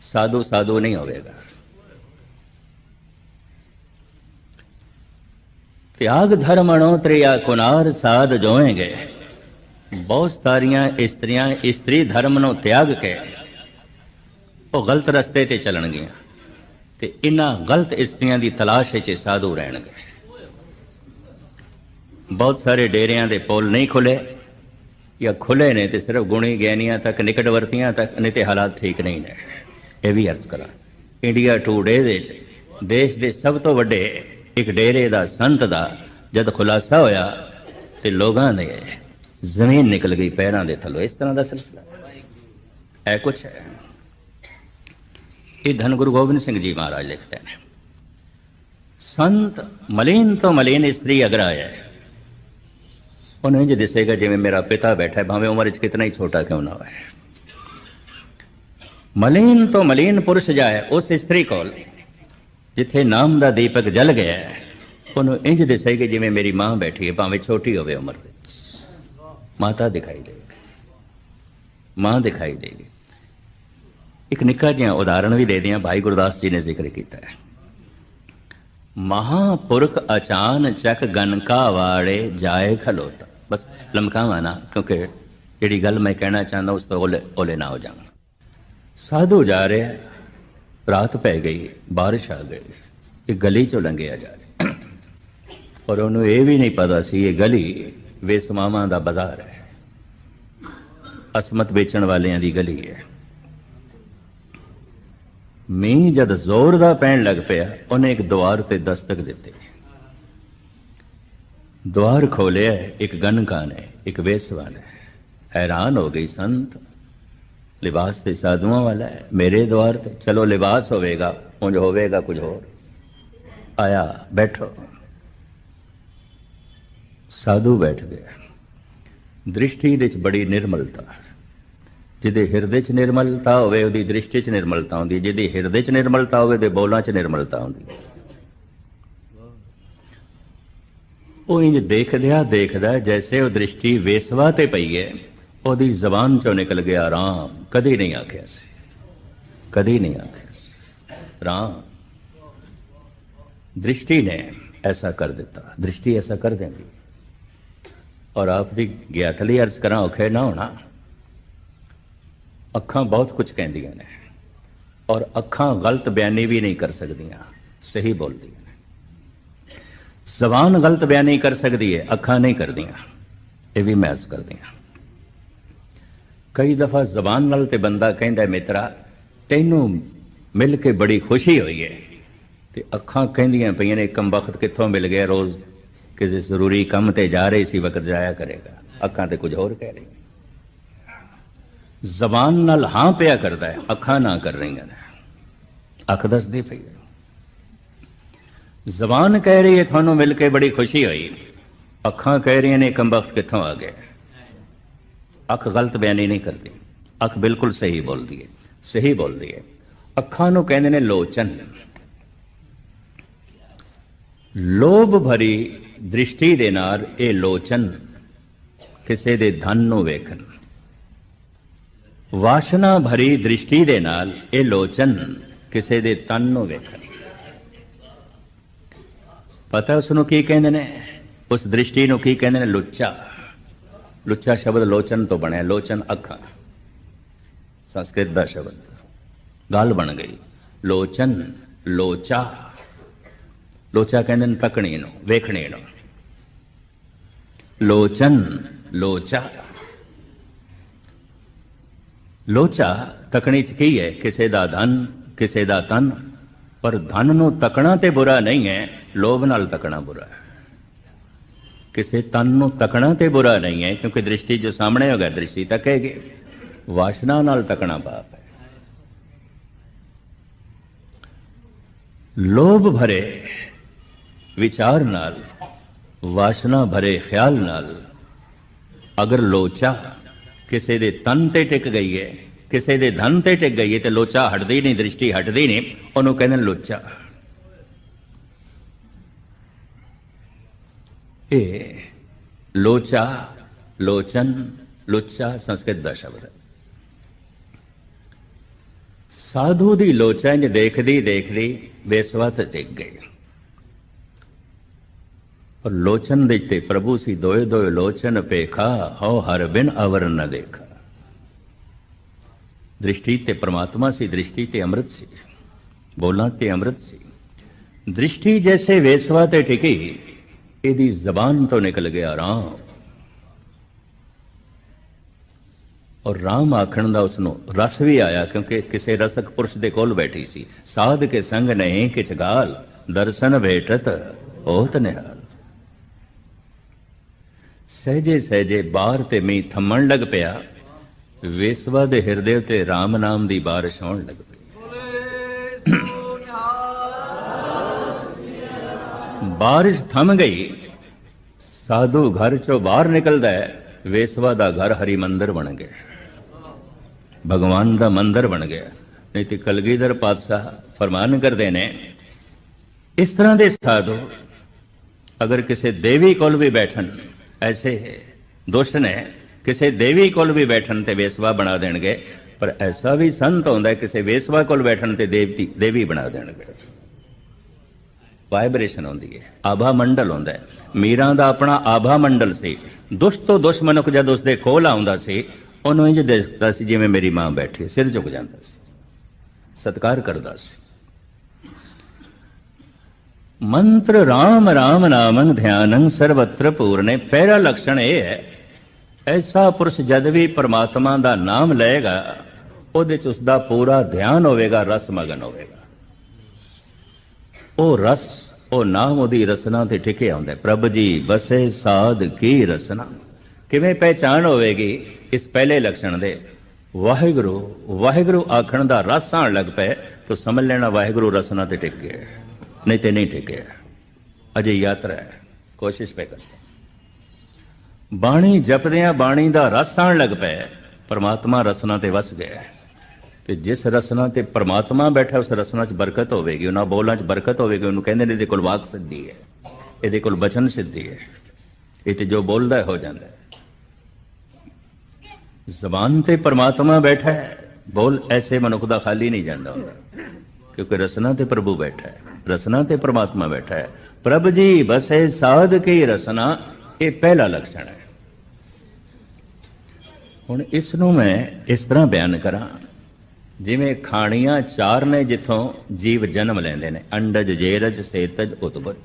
[SPEAKER 1] ਸਾਧੂ ਸਾਧੂ ਨਹੀਂ ਹੋਵੇਗਾ। ਤਿਆਗ ਧਰਮਣੋ ਤ੍ਰਿਆ ਕੁਨਾਰ ਸਾਧ ਜੋਏਗੇ। ਬਹੁਤ ਸਾਰੀਆਂ ਇਸਤਰੀਆਂ ਇਸਤਰੀ ਧਰਮ ਨੂੰ ਤਿਆਗ ਕੇ ਉਹ ਗਲਤ ਰਸਤੇ ਤੇ ਚੱਲਣਗੀਆਂ ਤੇ ਇਹਨਾਂ ਗਲਤ ਇਸਤਰੀਆਂ ਦੀ ਤਲਾਸ਼ ਵਿੱਚ ਸਾਧੂ ਰਹਿਣਗੇ। ਬਹੁਤ ਸਾਰੇ ਡੇਰਿਆਂ ਦੇ ਪੋਲ ਨਹੀਂ ਖੁੱਲੇ। ਜਾਂ ਖੁੱਲੇ ਨੇ ਤੇ ਸਿਰਫ ਗੁਣੀ ਗਿਆਨੀਆਂ ਤੱਕ, ਨਿਕਟਵਰਤੀਆਂ ਤੱਕ, ਨਹੀਂ ਤੇ ਹਾਲਾਤ ਠੀਕ ਨਹੀਂ ਨੇ। ਇਹ ਵੀ ਅਰਜ਼ ਕਰਾਂ। ਇੰਡੀਆ ਟੂਡੇ ਦੇ ਵਿੱਚ ਦੇਸ਼ ਦੇ ਸਭ ਤੋਂ ਵੱਡੇ ਇੱਕ ਡੇਰੇ ਦਾ ਸੰਤ ਦਾ ਜਦ ਖੁਲਾਸਾ ਹੋਇਆ ਤੇ ਲੋਕਾਂ ਨੇ ਜ਼ਮੀਨ ਨਿਕਲ ਗਈ ਪੈਰਾਂ ਦੇ ਥੱਲੋਂ। ਇਸ ਤਰ੍ਹਾਂ ਦਾ ਸਿਲਸਿਲਾ। ਹੈ ਕੁਛ ਹੈ। ਇਹ ਧੰਨ ਗੁਰੂ ਗੋਬਿੰਦ ਸਿੰਘ ਜੀ ਮਹਾਰਾਜ ਲਿਖਦੇ ਨੇ। ਸੰਤ ਮਲੀਨ ਤੋਂ ਮਲੀਨ ਇਸਤਰੀ ਅਗਰ ਆਇਆ ਹੈ ਉਹਨੂੰ ਇੰਜ ਦਿਸੇਗਾ ਜਿਵੇਂ ਮੇਰਾ ਪਿਤਾ ਬੈਠਾ ਭਾਵੇਂ ਉਮਰ ਵਿੱਚ ਕਿਤਨਾ ਹੀ ਛੋਟਾ ਕਿਉਂ ਨਾ ਹੋਵੇ ਮਲੀਨ ਤੋਂ ਮਲੀਨ ਪੁਰਸ਼ ਜਾਏ, ਉਸ ਇਸਤਰੀ ਕੋਲ, ਜਿੱਥੇ ਨਾਮ ਦਾ ਦੀਪਕ ਜਲ ਗਿਆ ਉਹਨੂੰ ਇੰਜ ਦਿਸੇਗਾ ਜਿਵੇਂ ਮੇਰੀ ਮਾਂ ਬੈਠੀ ਹੈ, ਭਾਵੇਂ ਛੋਟੀ ਹੋਵੇ ਉਮਰ ਵਿੱਚ। ਮਾਤਾ ਦਿਖਾਈ ਦੇਗੀ। ਮਾਂ ਦਿਖਾਈ ਦੇਗੀ। ਇੱਕ ਨਿੱਕਾ ਜਿਹਾ ਉਦਾਹਰਣ ਵੀ ਦੇ ਦਿਆਂ, ਭਾਈ ਗੁਰਦਾਸ ਜੀ ਨੇ ਜ਼ਿਕਰ ਕੀਤਾ ਹੈ। ਮਹਾਪੁਰਖ ਅਚਾਨ ਚੱਕ ਗਨਕਾ ਵਾੜੇ ਜਾਏ ਖਲੋਤਾ। ਬਸ ਲਮਕਾਵਾਂ ਨਾ, ਕਿਉਂਕਿ ਜਿਹੜੀ ਗੱਲ ਮੈਂ ਕਹਿਣਾ ਚਾਹੁੰਦਾ, ਉਸ ਤੋਂ ਓਲੇ ਓਲੇ ਨਾ ਹੋ ਜਾਵਾਂ ਸਾਧੂ ਜਾ ਰਿਹਾ, ਰਾਤ ਪੈ ਗਈ, ਬਾਰਿਸ਼ ਆ ਗਈ ਇਹ ਗਲੀ ਚੋਂ ਲੰਘਿਆ ਜਾ ਰਿਹਾ। ਔਰ ਉਹਨੂੰ ਇਹ ਵੀ ਨਹੀਂ ਪਤਾ ਸੀ, ਇਹ ਗਲੀ ਵੇਸਮਾਵਾਂ ਦਾ ਬਾਜ਼ਾਰ ਹੈ। ਅਸਮਤ ਵੇਚਣ ਵਾਲਿਆਂ ਦੀ ਗਲੀ ਹੈ। ਮੀਂਹ ਜਦ ਜ਼ੋਰ ਦਾ ਪੈਣ ਲੱਗ ਪਿਆ, ਉਹਨੇ ਇੱਕ ਦੁਆਰ ਤੇ ਦਸਤਕ ਦਿੱਤੀ। ਦੁਆਰ ਖੋਲਿਆ ਇੱਕ ਗਨਕਾ ਨੇ ਇੱਕ ਵੇਸਵਾ ਨੇ ਹੈਰਾਨ ਹੋ ਗਈ ਸੰਤ, ਲਿਬਾਸ ਤੇ ਸਾਧੂਆਂ ਵਾਲਾ ਹੈ। ਮੇਰੇ ਦੁਆਰ ਤੇ, ਚਲੋ ਲਿਬਾਸ ਹੋਵੇਗਾ, ਉਂਝ ਹੋਵੇਗਾ ਕੁਝ ਹੋਰ। ਆਇਆ, ਬੈਠੋ। ਸਾਧੂ ਬੈਠ ਗਿਆ। ਦ੍ਰਿਸ਼ਟੀ ਦੇ ਵਿੱਚ ਬੜੀ ਨਿਰਮਲਤਾ। ਜਿਹਦੇ ਹਿਰਦੇ 'ਚ ਨਿਰਮਲਤਾ ਹੋਵੇ, ਉਹਦੀ ਦ੍ਰਿਸ਼ਟੀ 'ਚ ਨਿਰਮਲਤਾ ਹੁੰਦੀ। ਜਿਹਦੀ ਹਿਰਦੇ 'ਚ ਨਿਰਮਲਤਾ ਹੋਵੇ ਤੇ ਬੋਲਾਂ 'ਚ ਨਿਰਮਲਤਾ ਹੁੰਦੀ ਹੈ ਉਹ ਇੰਜ ਦੇਖਦਿਆ ਦੇਖਦਾ ਜੈਸੇ ਉਹ ਦ੍ਰਿਸ਼ਟੀ ਵੇਸਵਾ ਤੇ ਪਈ ਹੈ। ਉਹਦੀ ਜ਼ਬਾਨ 'ਚੋਂ ਨਿਕਲ ਗਿਆ, ਰਾਮ, ਕਦੇ ਨਹੀਂ ਆਖਿਆ ਸੀ। ਕਦੇ ਨਹੀਂ ਆਖਿਆ ਸੀ। ਰਾਮ, ਦ੍ਰਿਸ਼ਟੀ ਨੇ ਐਸਾ ਕਰ ਦਿੱਤਾ। ਦ੍ਰਿਸ਼ਟੀ ਐਸਾ ਕਰ ਦਿੰਦੀ। ਔਰ ਆਪ ਦੀ ਗਿਆਤ ਲਈ ਅਰਜ਼ ਕਰਾਂ, ਔਖੇ ਨਾ ਹੋਣਾ। ਅੱਖਾਂ ਬਹੁਤ ਕੁਝ ਕਹਿੰਦੀਆਂ ਨੇ। ਔਰ ਅੱਖਾਂ ਗਲਤ ਬਿਆਨੀ ਵੀ ਨਹੀਂ ਕਰ ਸਕਦੀਆਂ। ਸਹੀ ਬੋਲਦੀਆਂ। ਜ਼ਬਾਨ ਗਲਤ ਬਿਆਨੀ ਕਰ ਸਕਦੀ ਹੈ ਅੱਖਾਂ ਨਹੀਂ ਕਰਦੀਆਂ। ਇਹ ਵੀ ਮੈਂ ਕਰਦੀਆਂ ਕਈ ਦਫਾ ਜ਼ਬਾਨ ਨਾਲ ਤੇ ਬੰਦਾ ਕਹਿੰਦਾ, ਮਿੱਤਰਾ, ਤੈਨੂੰ ਮਿਲ ਕੇ ਬੜੀ ਖੁਸ਼ੀ ਹੋਈ ਹੈ ਤੇ ਅੱਖਾਂ ਕਹਿੰਦੀਆਂ ਪਈਆਂ ਨੇ, ਕਮ ਵਕਤ ਕਿੱਥੋਂ ਮਿਲ ਗਿਆ ਰੋਜ਼? ਕਿਸੇ ਜ਼ਰੂਰੀ ਕੰਮ ਤੇ ਜਾ ਰਹੀ ਸੀ, ਵਕਤ ਜਾਇਆ ਕਰੇਗਾ। ਅੱਖਾਂ ਤੇ ਕੁਝ ਹੋਰ ਕਹਿ ਰਹੀ ਜ਼ਬਾਨ ਨਾਲ ਹਾਂ ਪਿਆ ਕਰਦਾ ਹੈ ਅੱਖਾਂ ਨਾ ਕਰ ਰਹੀਆਂ ਨੇ। ਅੱਖ ਦੱਸਦੀ ਪਈ ਹੈ ਜ਼ਬਾਨ ਕਹਿ ਰਹੀ ਹੈ, ਤੁਹਾਨੂੰ ਮਿਲ ਕੇ ਬੜੀ ਖੁਸ਼ੀ ਹੋਈ। ਅੱਖਾਂ ਕਹਿ ਰਹੀਆਂ ਨੇ ਕਮ ਕਿੱਥੋਂ ਆ ਗਏ? ਅੱਖ ਗਲਤ ਬਿਆਨੀ ਨਹੀਂ ਕਰਦੀ। ਅੱਖ ਬਿਲਕੁਲ ਸਹੀ ਬੋਲਦੀ ਹੈ, ਸਹੀ ਬੋਲਦੀ ਹੈ। ਅੱਖਾਂ ਨੂੰ ਕਹਿੰਦੇ ਨੇ ਲੋਚਨ। ਲੋਭ ਭਰੀ ਦ੍ਰਿਸ਼ਟੀ ਦੇ ਨਾਲ ਇਹ ਲੋਚਨ ਕਿਸੇ ਦੇ ਧਨ ਨੂੰ ਵੇਖਣ। ਵਾਸ਼ਨਾ ਭਰੀ ਦ੍ਰਿਸ਼ਟੀ ਦੇ ਨਾਲ ਇਹ ਲੋਚਨ ਕਿਸੇ ਦੇ ਤਨ ਨੂੰ ਵੇਖਣ। ਪਤਾ ਉਸ ਨੂੰ ਕੀ ਕਹਿੰਦੇ ਨੇ? ਉਸ ਦ੍ਰਿਸ਼ਟੀ ਨੂੰ ਕੀ ਕਹਿੰਦੇ ਨੇ? ਲੁੱਚਾ। ਲੁੱਚਾ ਸ਼ਬਦ ਲੋਚਨ ਤੋਂ ਬਣਿਆ, ਲੋਚਨ ਅੱਖਾਂ। ਸੰਸਕ੍ਰਿਤ ਦਾ ਸ਼ਬਦ। ਗੱਲ ਬਣ ਗਈ। ਲੋਚਨ, ਲੋਚਾ। ਲੋਚਾ ਕਹਿੰਦੇ ਨੇ ਤਕਣੀ ਨੂੰ, ਵੇਖਣੀ ਨੂੰ। ਲੋਚਨ, ਲੋਚਾ। ਲੋਚਾ ਤਕਣੀ ਚ ਕੀ ਹੈ? ਕਿਸੇ ਦਾ ਧਨ, ਕਿਸੇ ਦਾ ਤਨ। ਪਰ ਧਨ ਨੂੰ ਤਕਣਾ ਤੇ ਬੁਰਾ ਨਹੀਂ ਹੈ, ਲੋਭ ਨਾਲ ਤਕਣਾ ਬੁਰਾ ਹੈ। ਕਿਸੇ ਤਨ ਨੂੰ ਤਕਣਾ ਤੇ ਬੁਰਾ ਨਹੀਂ ਹੈ, ਕਿਉਂਕਿ ਦ੍ਰਿਸ਼ਟੀ ਜੋ ਸਾਹਮਣੇ ਹੋਗਾ ਦ੍ਰਿਸ਼ਟੀ ਤੱਕੇਗੀ। ਵਾਸ਼ਨਾ ਨਾਲ ਤਕਣਾ ਪਾਪ ਹੈ। ਲੋਭ ਭਰੇ ਵਿਚਾਰ ਨਾਲ, ਵਾਸ਼ਨਾ ਭਰੇ ਖਿਆਲ ਨਾਲ, ਅਗਰ ਲੋਚਾ ਕਿਸੇ ਦੇ ਤਨ ਤੇ ਟਿਕ ਗਈ ਹੈ ਕਿਸੇ ਦੇ ਧਨ ਤੇ ਟਿਕ ਗਈ ਤੇ ਲੋਚਾ ਹਟਦੀ ਨਹੀਂ, ਦ੍ਰਿਸ਼ਟੀ ਹਟਦੀ ਨਹੀਂ, ਉਹਨੂੰ ਕਹਿੰਦੇ ਨੇ ਲੋਚਾ। ਇਹ ਲੋਚਾ, ਲੋਚਨ, ਲੁੱਚਾ ਸੰਸਕ੍ਰਿਤ ਦਾ ਸ਼ਬਦ ਹੈ। ਸਾਧੂ ਦੀ ਲੋਚਾ ਇੰਜ ਦੇਖਦੀ ਦੇਖਦੀ ਬੇਸਵਤ ਟਿਕ ਗਈ। ਪਰ ਲੋਚਨ ਦੇ ਤੇ ਪ੍ਰਭੂ ਸੀ ਦੋਏ ਦੋਏ ਲੋਚਨ ਪੇਖਾ, ਹਉ ਹਰ ਬਿਨ ਅਵਰ ਨ ਦੇਖਾ। ਦ੍ਰਿਸ਼ਟੀ ਤੇ ਪ੍ਰਮਾਤਮਾ ਸੀ, ਦ੍ਰਿਸ਼ਟੀ ਤੇ ਅੰਮ੍ਰਿਤ ਸੀ, ਬੋਲਾਂ ਤੇ ਅੰਮ੍ਰਿਤ ਸੀ। ਦ੍ਰਿਸ਼ਟੀ ਜੈਸੇ ਵੇਸਵਾ ਤੇ ਟਿਕੀ, ਇਹਦੀ ਜ਼ਬਾਨ ਤੋਂ ਨਿਕਲ ਗਿਆ ਰਾਮ। ਔਰ ਰਾਮ ਆਖਣ ਦਾ ਉਸ ਨੂੰ ਰਸ ਵੀ ਆਇਆ, ਕਿਉਂਕਿ ਕਿਸੇ ਰਸਕ ਪੁਰਸ਼ ਦੇ ਕੋਲ ਬੈਠੀ ਸੀ। ਸਾਧ ਕੇ ਸੰਗ ਨਹੀਂ ਕਿਛ ਗਾਲ, ਦਰਸ਼ਨ ਭੇਟਤ ਹੋਤ ਨਿਹਾਲ। ਸਹਜੇ ਸਹਜੇ ਬਾਹਰ ਤੇ ਮੀ ਥੰਮਣ ਲੱਗ ਪਿਆ। ਵੇਸਵਾ ਦੇ ਹਿਰਦੇ ਉਤੇ RAM ਨਾਮ ਦੀ ਬਾਰਿਸ਼ ਹੋਣ ਲੱਗ ਪਈ। ਬਾਰਿਸ਼ ਥਮ ਗਈ। ਸਾਧੂ ਘਰ ਚੋਂ ਬਾਹਰ ਨਿਕਲਦਾ ਹੈ। ਵੇਸਵਾ ਦਾ ਘਰ ਹਰੀ ਮੰਦਰ ਬਣ ਗਿਆ। ਭਗਵਾਨ ਦਾ ਮੰਦਰ ਬਣ ਗਿਆ। ਨਹੀਂ ਤੇ ਕਲਗੀਧਰ ਪਾਤਸ਼ਾਹ ਫਰਮਾਨ ਕਰਦੇ ਨੇ, ਇਸ ਤਰ੍ਹਾਂ ਦੇ ਸਾਧੂ ਅਗਰ ਕਿਸੇ ਦੇਵੀ ਕੋਲ ਵੀ ਬੈਠਣ, ਐਸੇ ਦੁਸ਼ਟ ਨੇ ਕਿਸੇ ਦੇਵੀ ਕੋਲ ਵੀ ਬੈਠਣ ਤੇ ਵੇਸਵਾ ਬਣਾ ਦੇਣਗੇ, ਪਰ ਐਸਾ ਵੀ ਸੰਤ ਹੁੰਦਾ ਕਿਸੇ ਵੇਸਵਾ ਕੋਲ ਬੈਠਣ ਤੇ ਦੇਵਤੀ, ਦੇਵੀ ਬਣਾ ਦੇਣਗੇ। ਵਾਈਬ੍ਰੇਸ਼ਨ ਹੁੰਦੀ ਹੈ, ਆਭਾ ਮੰਡਲ ਹੁੰਦਾ ਹੈ। ਮੀਰਾਂ ਦਾ ਆਪਣਾ ਆਭਾ ਮੰਡਲ ਸੀ। ਦੁਸ਼ਟ ਤੋਂ ਦੁਸ਼ਮਨਕ ਜਦ ਉਸ ਦੇ ਕੋਲ ਆਉਂਦਾ ਸੀ, ਉਹਨੂੰ ਇੰਜ ਦੇਖਦਾ ਸੀ ਜਿਵੇਂ ਮੇਰੀ ਮਾਂ ਬੈਠੀ, ਸਿਰ ਝੁਕ ਜਾਂਦਾ ਸੀ। ਸਤਕਾਰ ਕਰਦਾ ਸੀ। ਮੰਤਰ RAM RAM ਨਾਮੰ ਧਿਆਨੰ ਸਰਵਤਰ ਪੂਰਨੇ, ਪਹਿਲਾ ਲਕਸ਼ਣ ਇਹ ਹੈ ਐਸਾ ਪੁਰਸ਼ ਜਦ ਵੀ ਪਰਮਾਤਮਾ ਦਾ ਨਾਮ ਲਏਗਾ, ਉਹਦੇ ਚ ਉਸ ਦਾ ਪੂਰਾ ਧਿਆਨ ਹੋਵੇਗਾ, ਰਸ ਮਗਨ ਹੋਵੇਗਾ। ਉਹ ਰਸ, ਉਹ ਨਾਮ ਉਹਦੀ ਰਸਨਾ ਤੇ ਟਿਕਿਆ ਹੁੰਦਾ ਪ੍ਰਭ ਜੀ, ਬਸੇ ਸਾਧ ਕੀ ਰਸਨਾ? ਕਿਵੇਂ ਪਹਿਚਾਨ ਹੋਵੇਗੀ ਇਸ ਪਹਿਲੇ ਲਕਸ਼ਣ ਦੇ? ਵਾਹਿਗੁਰੂ ਵਾਹਿਗੁਰੂ ਆਖਣ ਦਾ ਰਸ ਆਣ ਲੱਗ ਪਏ, ਤਾਂ ਸਮਝ ਲੈਣਾ ਵਾਹਿਗੁਰੂ ਰਸਨਾ ਤੇ ਟਿਕ ਗਿਆ ਨਹੀਂ ਤੇ ਨਹੀਂ ਟਿਕਿਆ ਅਜੇ ਯਾਤਰਾ ਹੈ। ਕੋਸ਼ਿਸ਼ ਪੇ ਕਰ। ਬਾਣੀ ਜਪਦਿਆਂ ਬਾਣੀ ਦਾ ਰਸ ਆਣ ਲੱਗ ਪਿਆ ਪਰਮਾਤਮਾ ਰਸਨਾ ਤੇ ਵਸ ਗਿਆ। ਤੇ ਜਿਸ ਰਸਨਾ ਤੇ ਪਰਮਾਤਮਾ ਬੈਠਾ, ਉਸ ਰਸਨਾ 'ਚ ਬਰਕਤ ਹੋਵੇਗੀ। ਉਹਨਾਂ ਬੋਲਾਂ 'ਚ ਬਰਕਤ ਹੋਵੇਗੀ। ਉਹਨੂੰ ਕਹਿੰਦੇ ਨੇ ਇਹਦੇ ਕੋਲ ਵਾਕ ਸਿੱਧੀ ਹੈ। ਇਹਦੇ ਕੋਲ ਬਚਨ ਸਿੱਧੀ ਹੈ। ਇਹ ਤੇ ਜੋ ਬੋਲਦਾ ਹੋ ਜਾਂਦਾ ਜ਼ਬਾਨ ਤੇ ਪਰਮਾਤਮਾ ਬੈਠਾ ਹੈ। ਬੋਲ ਐਸੇ ਮਨੁੱਖ ਦਾ ਖਾਲੀ ਨਹੀਂ ਜਾਂਦਾ ਹੁੰਦਾ। ਕਿਉਂਕਿ ਰਸਨਾ ਤੇ ਪ੍ਰਭੂ ਬੈਠਾ ਹੈ। ਰਸਨਾ ਤੇ ਪਰਮਾਤਮਾ ਬੈਠਾ ਹੈ। ਪ੍ਰਭ ਜੀ, ਬਸੇ ਸਾਧ ਕੇ ਰਸਨਾ, ਇਹ ਪਹਿਲਾ ਲਕਸ਼ਣ ਹੈ। ਹੁਣ ਇਸ ਨੂੰ ਮੈਂ ਇਸ ਤਰ੍ਹਾਂ ਬਿਆਨ ਕਰਾਂ। ਜਿਵੇਂ ਖਾਣੀਆਂ ਚਾਰ ਨੇ ਜਿੱਥੋਂ ਜੀਵ ਜਨਮ ਲੈਂਦੇ ਨੇ, ਅੰਡਜ, ਜੇਰਜ, ਸੇਤਜ ਉਤਬਜ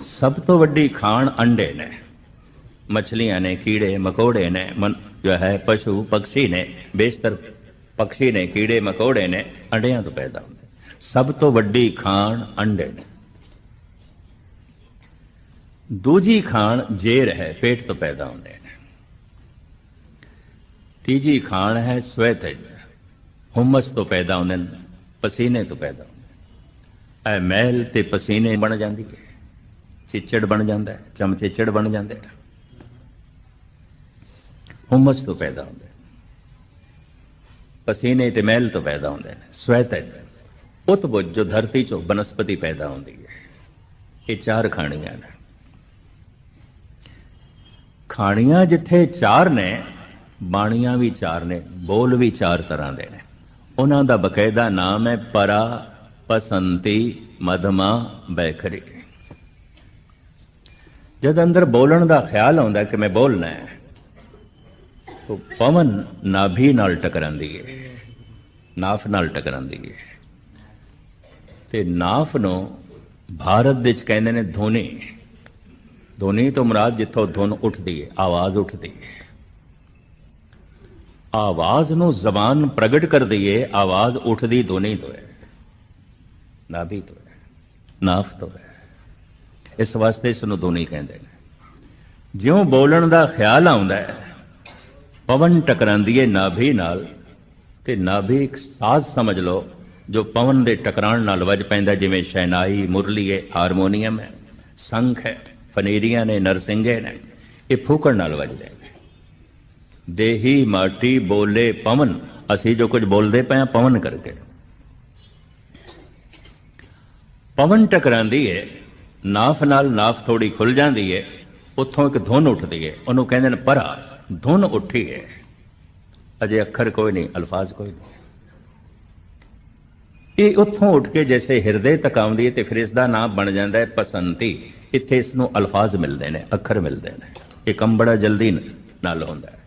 [SPEAKER 1] ਸਭ ਤੋਂ ਵੱਡੀ ਖਾਣ ਅੰਡੇ ਨੇ। ਮੱਛਲੀਆਂ ਨੇ, ਕੀੜੇ, ਮਕੌੜੇ ਨੇ, ਮਨ- ਜੋ ਹੈ ਪਸ਼ੂ, ਪੰਛੀ ਨੇ, ਬੇਸ਼ਤਰ ਪੰਛੀ ਨੇ, ਕੀੜੇ, ਮਕੌੜੇ ਨੇ, ਅੰਡਿਆਂ ਤੋਂ ਪੈਦਾ ਹੁੰਦੇ। ਸਭ ਤੋਂ ਵੱਡੀ ਖਾਣ ਅੰਡੇ ਨੇ। ਦੂਜੀ ਖਾਣ ਜੇਰ ਹੈ, ਪੇਟ ਤੋਂ ਪੈਦਾ ਹੁੰਦੇ ਤੀਜੀ ਖਾਣ ਹੈ ਸਵੈਤਜ ਹੁਮਸ ਤੋਂ ਪੈਦਾ ਹੁੰਦੇ ਨੇ, ਪਸੀਨੇ ਤੋਂ ਪੈਦਾ ਹੁੰਦੇ ਨੇ। ਮਹਿਲ ਤੇ ਪਸੀਨੇ ਬਣ ਜਾਂਦੀ ਹੈ। ਚਿੱਚੜ ਬਣ ਜਾਂਦਾ ਹੈ, ਚਮਚਿੱਚੜ ਬਣ ਜਾਂਦੇ ਨੇ। ਹੁਮਸ ਤੋਂ ਪੈਦਾ ਹੁੰਦੇ ਨੇ। ਪਸੀਨੇ ਤੇ ਮਹਿਲ ਤੋਂ ਪੈਦਾ ਹੁੰਦੇ ਨੇ ਸਵੈਤਜ ਉਤਬੁੱਝ ਜੋ ਧਰਤੀ ਚੋਂ ਬਨਸਪਤੀ ਪੈਦਾ ਹੁੰਦੀ ਹੈ। ਇਹ ਚਾਰ ਖਾਣੀਆਂ ਨੇ। ਖਾਣੀਆਂ ਜਿੱਥੇ ਚਾਰ ਨੇ ਬਾਣੀਆਂ ਵੀ ਚਾਰ ਨੇ, ਬੋਲ ਵੀ ਚਾਰ ਤਰ੍ਹਾਂ ਦੇ ਨੇ। ਉਹਨਾਂ ਦਾ ਬਕਾਇਦਾ ਨਾਮ ਹੈ ਪਰਾ, ਪਸੰਤੀ, ਮਧਮਾ, ਬੈਖਰੀ। ਜਦ ਅੰਦਰ ਬੋਲਣ ਦਾ ਖਿਆਲ ਆਉਂਦਾ ਕਿ ਮੈਂ ਬੋਲਣਾ ਹੈ, ਤਾਂ ਪਵਨ ਨਾਭੀ ਨਾਲ ਟਕਰਾਂਦੀ ਹੈ ਨਾਫ ਨਾਲ ਟਕਰਾਂਦੀ ਹੈ ਤੇ ਨਾਫ ਨੂੰ ਭਾਰਤ ਵਿੱਚ ਕਹਿੰਦੇ ਨੇ ਧੋਨੀ। ਧੋਨੀ ਤੋਂ ਮੁਰਾਦ ਜਿੱਥੋਂ ਧੁਨ ਉੱਠਦੀ ਹੈ ਆਵਾਜ਼ ਉੱਠਦੀ ਹੈ ਆਵਾਜ਼ ਨੂੰ ਜ਼ਬਾਨ ਪ੍ਰਗਟ ਕਰਦੀ ਹੈ ਆਵਾਜ਼ ਉੱਠਦੀ ਦੋਨੇ ਤੋਂ ਹੈ। ਨਾਭੀ ਤੋਂ ਹੈ, ਨਾਫ ਤੋਂ ਹੈ। ਇਸ ਵਾਸਤੇ ਇਸ ਨੂੰ ਦੋਨੇ ਕਹਿੰਦੇ ਨੇ। ਜਿਉਂ ਬੋਲਣ ਦਾ ਖਿਆਲ ਆਉਂਦਾ ਹੈ, ਪਵਨ ਟਕਰਾਂਦੀ ਹੈ ਨਾਭੀ ਨਾਲ, ਤੇ ਨਾਭੀ ਇੱਕ ਸਾਜ਼ ਸਮਝ ਲਓ, ਜੋ ਪਵਨ ਦੇ ਟਕਰਾਣ ਨਾਲ ਵੱਜ ਪੈਂਦਾ, ਜਿਵੇਂ ਸ਼ਹਿਨਾਈ, ਮੁਰਲੀ ਹੈ ਹਾਰਮੋਨੀਅਮ ਹੈ, ਸੰਖ ਹੈ, ਫਨੇਰੀਆਂ ਨੇ, ਨਰਸਿੰਘੇ ਨੇ, ਇਹ ਫੂਕਣ ਨਾਲ ਵੱਜਦੇ ਦੇਹੀ ਮਾਟੀ ਬੋਲੇ ਪਵਨ, ਅਸੀਂ ਜੋ ਕੁਝ ਬੋਲਦੇ ਪਏ ਹਾਂ ਪਵਨ ਕਰਕੇ। ਪਵਨ ਟਕਰਾਂਦੀ ਹੈ ਨਾਫ ਨਾਲ ਨਾਫ ਥੋੜੀ ਖੁੱਲ ਜਾਂਦੀ ਹੈ ਉੱਥੋਂ ਇੱਕ ਧੁਨ ਉੱਠਦੀ ਹੈ ਉਹਨੂੰ ਕਹਿੰਦੇ ਨੇ ਪਰਾ, ਧੁਨ ਉੱਠੀ ਹੈ ਅਜੇ ਅੱਖਰ ਕੋਈ ਨਹੀਂ, ਅਲਫਾਜ਼ ਕੋਈ ਨਹੀਂ। ਇਹ ਉੱਥੋਂ ਉੱਠ ਕੇ ਜੈਸੇ ਹਿਰਦੇ ਤੱਕ ਆਉਂਦੀ ਹੈ ਤੇ ਫਿਰ ਇਸ ਦਾ ਨਾਮ ਬਣ ਜਾਂਦਾ ਹੈ ਪਸੰਤੀ। ਇੱਥੇ ਇਸ ਨੂੰ ਅਲਫਾਜ਼ ਮਿਲਦੇ ਨੇ, ਅੱਖਰ ਮਿਲਦੇ ਨੇ। ਇਹ ਕੰਮ ਬੜਾ ਜਲਦੀ ਨਾਲ ਹੁੰਦਾ ਹੈ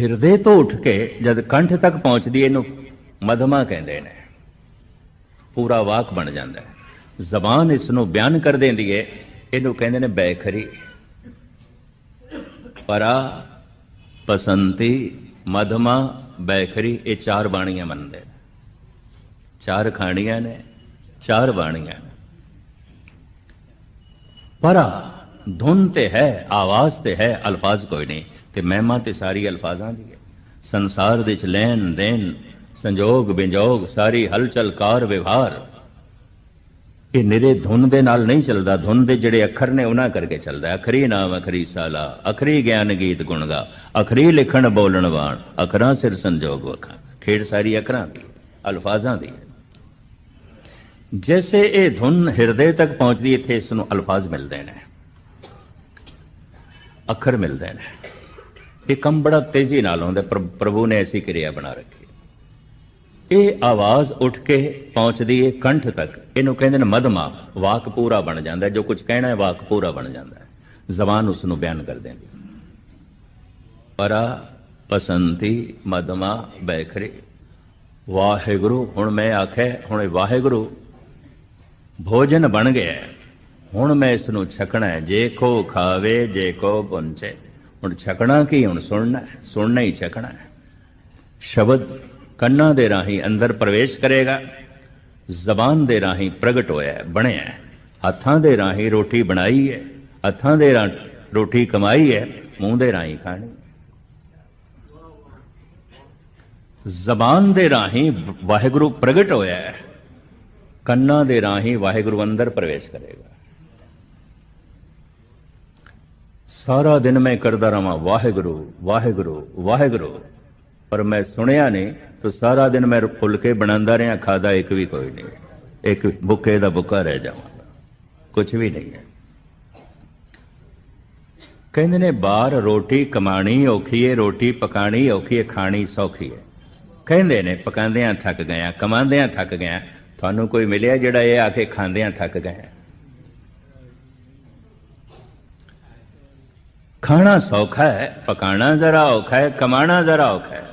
[SPEAKER 1] ਹਿਰਦੇ ਤੋਂ ਉੱਠ ਕੇ ਜਦ ਕੰਠ ਤੱਕ ਪਹੁੰਚਦੀ ਇਹਨੂੰ ਮਧਮਾ ਕਹਿੰਦੇ ਨੇ। ਪੂਰਾ ਵਾਕ ਬਣ ਜਾਂਦਾ ਹੈ। ਜ਼ਬਾਨ ਇਸ ਨੂੰ ਬਿਆਨ ਕਰ ਦਿੰਦੀ ਹੈ। ਇਹਨੂੰ ਕਹਿੰਦੇ ਨੇ, ਬੈਖਰੀ। ਪਰਾ ਪਸੰਤੀ ਮਧਮਾ, ਬੈਖਰੀ, ਇਹ ਚਾਰ ਬਾਣੀਆਂ ਮੰਨਦੇ ਨੇ। ਚਾਰ ਖਾਣੀਆਂ ਨੇ, ਚਾਰ ਬਾਣੀਆਂ ਨੇ। ਪਰਾ, ਧੁਨ ਤੇ ਹੈ, ਆਵਾਜ਼ ਤੇ ਹੈ, ਅਲਫਾਜ਼ ਕੋਈ ਨਹੀਂ। ਤੇ ਮਹਿਮਾ ਤੇ ਸਾਰੀ ਅਲਫਾਜ਼ਾਂ ਦੀ ਹੈ। ਸੰਸਾਰ ਵਿੱਚ ਲੈਣ ਦੇਣ, ਸੰਜੋਗ ਵਿਜੋਗ ਸਾਰੀ ਹਲਚਲ ਕਾਰ ਵਿਵਹਾਰ। ਇਹ ਨਿਰੇ ਧੁਨ ਦੇ ਨਾਲ ਨਹੀਂ ਚੱਲਦਾ, ਧੁਨ ਦੇ ਜਿਹੜੇ ਅੱਖਰ ਨੇ ਉਹਨਾਂ ਕਰਕੇ ਚੱਲਦਾ ਅਖਰੀ ਨਾਮ, ਅਖਰੀ ਸਾਲਾ, ਅਖਰੀ ਗਿਆਨ ਗੀਤ ਗੁਣਗਾ ਅਖਰੀ ਲਿਖਣ ਬੋਲਣ ਵਾਣ, ਅਖਰਾਂ ਸਿਰ ਸੰਜੋਗ ਵਖਾਂ। ਖੇਡ ਸਾਰੀ ਅਖਰਾਂ ਦੀ, ਅਲਫਾਜ਼ਾਂ ਦੀ ਜੈਸੇ ਇਹ ਧੁਨ ਹਿਰਦੇ ਤੱਕ ਪਹੁੰਚਦੀ ਇੱਥੇ ਇਸ ਨੂੰ ਅਲਫਾਜ਼ ਮਿਲਦੇ ਨੇ। ਅੱਖਰ ਮਿਲਦੇ ਨੇ। ਇਹ ਕੰਮ ਬੜਾ ਤੇਜ਼ੀ ਨਾਲ ਹੁੰਦਾ ਪ੍ਰ- ਪ੍ਰਭੂ ਨੇ ਐਸੀ ਕਿਰਿਆ ਬਣਾ ਰੱਖੀ। ਇਹ ਆਵਾਜ਼ ਉੱਠ ਕੇ ਪਹੁੰਚਦੀ ਹੈ ਕੰਠ ਤੱਕ। ਇਹਨੂੰ ਕਹਿੰਦੇ ਨੇ ਮਧਮਾ ਵਾਕ ਪੂਰਾ ਬਣ ਜਾਂਦਾ ਜੋ ਕੁਝ ਕਹਿਣਾ ਹੈ ਵਾਕ ਪੂਰਾ ਬਣ ਜਾਂਦਾ ਹੈ। ਜ਼ਬਾਨ ਉਸ ਨੂੰ ਬਿਆਨ ਕਰ ਦਿੰਦੀ ਹੈ। ਪਰਾ ਪਸੰਤੀ ਮਧਮਾ ਬੈਖਰੀ, ਵਾਹਿਗੁਰੂ, ਹੁਣ ਮੈਂ ਆਖਿਆ, ਹੁਣ ਵਾਹਿਗੁਰੂ, ਭੋਜਨ ਬਣ ਗਿਆ ਹੁਣ ਮੈਂ ਇਸ ਨੂੰ ਛਕਣਾ ਹੈ, ਜੇ ਕੋ ਖਾਵੇ, ਜੇ ਕੋ ਪੁੰਚੇ। ਹੁਣ ਛਕਣਾ ਕੀ ਹੁਣ ਸੁਣਨਾ ਸੁਣਨਾ ਹੀ ਛਕਣਾ ਸ਼ਬਦ ਕੰਨਾਂ ਦੇ ਰਾਹੀਂ ਅੰਦਰ ਪ੍ਰਵੇਸ਼ ਕਰੇਗਾ, ਜ਼ਬਾਨ ਦੇ ਰਾਹੀਂ ਪ੍ਰਗਟ ਹੋਇਆ ਬਣਿਆ ਹੱਥਾਂ ਦੇ ਰਾਹੀਂ ਰੋਟੀ ਬਣਾਈ ਹੈ, ਹੱਥਾਂ ਦੇ ਰਾਹੀਂ ਰੋਟੀ ਕਮਾਈ ਹੈ, ਮੂੰਹ ਦੇ ਰਾਹੀਂ ਖਾਣੀ। ਜ਼ਬਾਨ ਦੇ ਰਾਹੀਂ ਵਾਹਿਗੁਰੂ ਪ੍ਰਗਟ ਹੋਇਆ ਕੰਨਾਂ ਦੇ ਰਾਹੀਂ ਵਾਹਿਗੁਰੂ ਅੰਦਰ ਪ੍ਰਵੇਸ਼ ਕਰੇਗਾ। ਸਾਰਾ ਦਿਨ ਮੈਂ ਕਰਦਾ ਰਵਾਂ, ਵਾਹਿਗੁਰੂ ਵਾਹਿਗੁਰੂ ਵਾਹਿਗੁਰੂ। ਪਰ ਮੈਂ ਸੁਣਿਆ ਨਹੀਂ ਤਾਂ ਸਾਰਾ ਦਿਨ ਮੈਂ ਫੁਲਕੇ ਬਣਾਉਂਦਾ ਰਿਹਾ, ਖਾਦਾ ਇੱਕ ਵੀ ਕੋਈ ਨਹੀਂ ਇੱਕ ਭੁੱਖੇ ਦਾ ਭੁੱਖਾ ਰਹਿ ਜਾਵਾਂਗਾ ਕੁਝ ਵੀ ਨਹੀਂ ਹੈ। ਕਹਿੰਦੇ ਨੇ, ਬਾਹਰ ਰੋਟੀ ਕਮਾਣੀ ਔਖੀ ਏ, ਰੋਟੀ ਪਕਾਣੀ ਔਖੀ ਹੈ ਖਾਣੀ ਸੌਖੀ ਹੈ ਕਹਿੰਦੇ ਨੇ, ਪਕਾਉਂਦਿਆਂ ਥੱਕ ਗਿਆ, ਕਮਾਉਂਦਿਆਂ ਥੱਕ ਗਿਆ, ਤੁਹਾਨੂੰ ਕੋਈ ਮਿਲਿਆ ਜਿਹੜਾ ਇਹ ਆ ਕੇ ਖਾਂਦਿਆਂ ਥੱਕ ਗਿਆ? ਖਾਣਾ ਸੌਖਾ ਹੈ, ਪਕਾਣਾ ਜ਼ਰਾ ਔਖਾ ਹੈ, ਕਮਾਣਾ ਜ਼ਰਾ ਔਖਾ ਹੈ।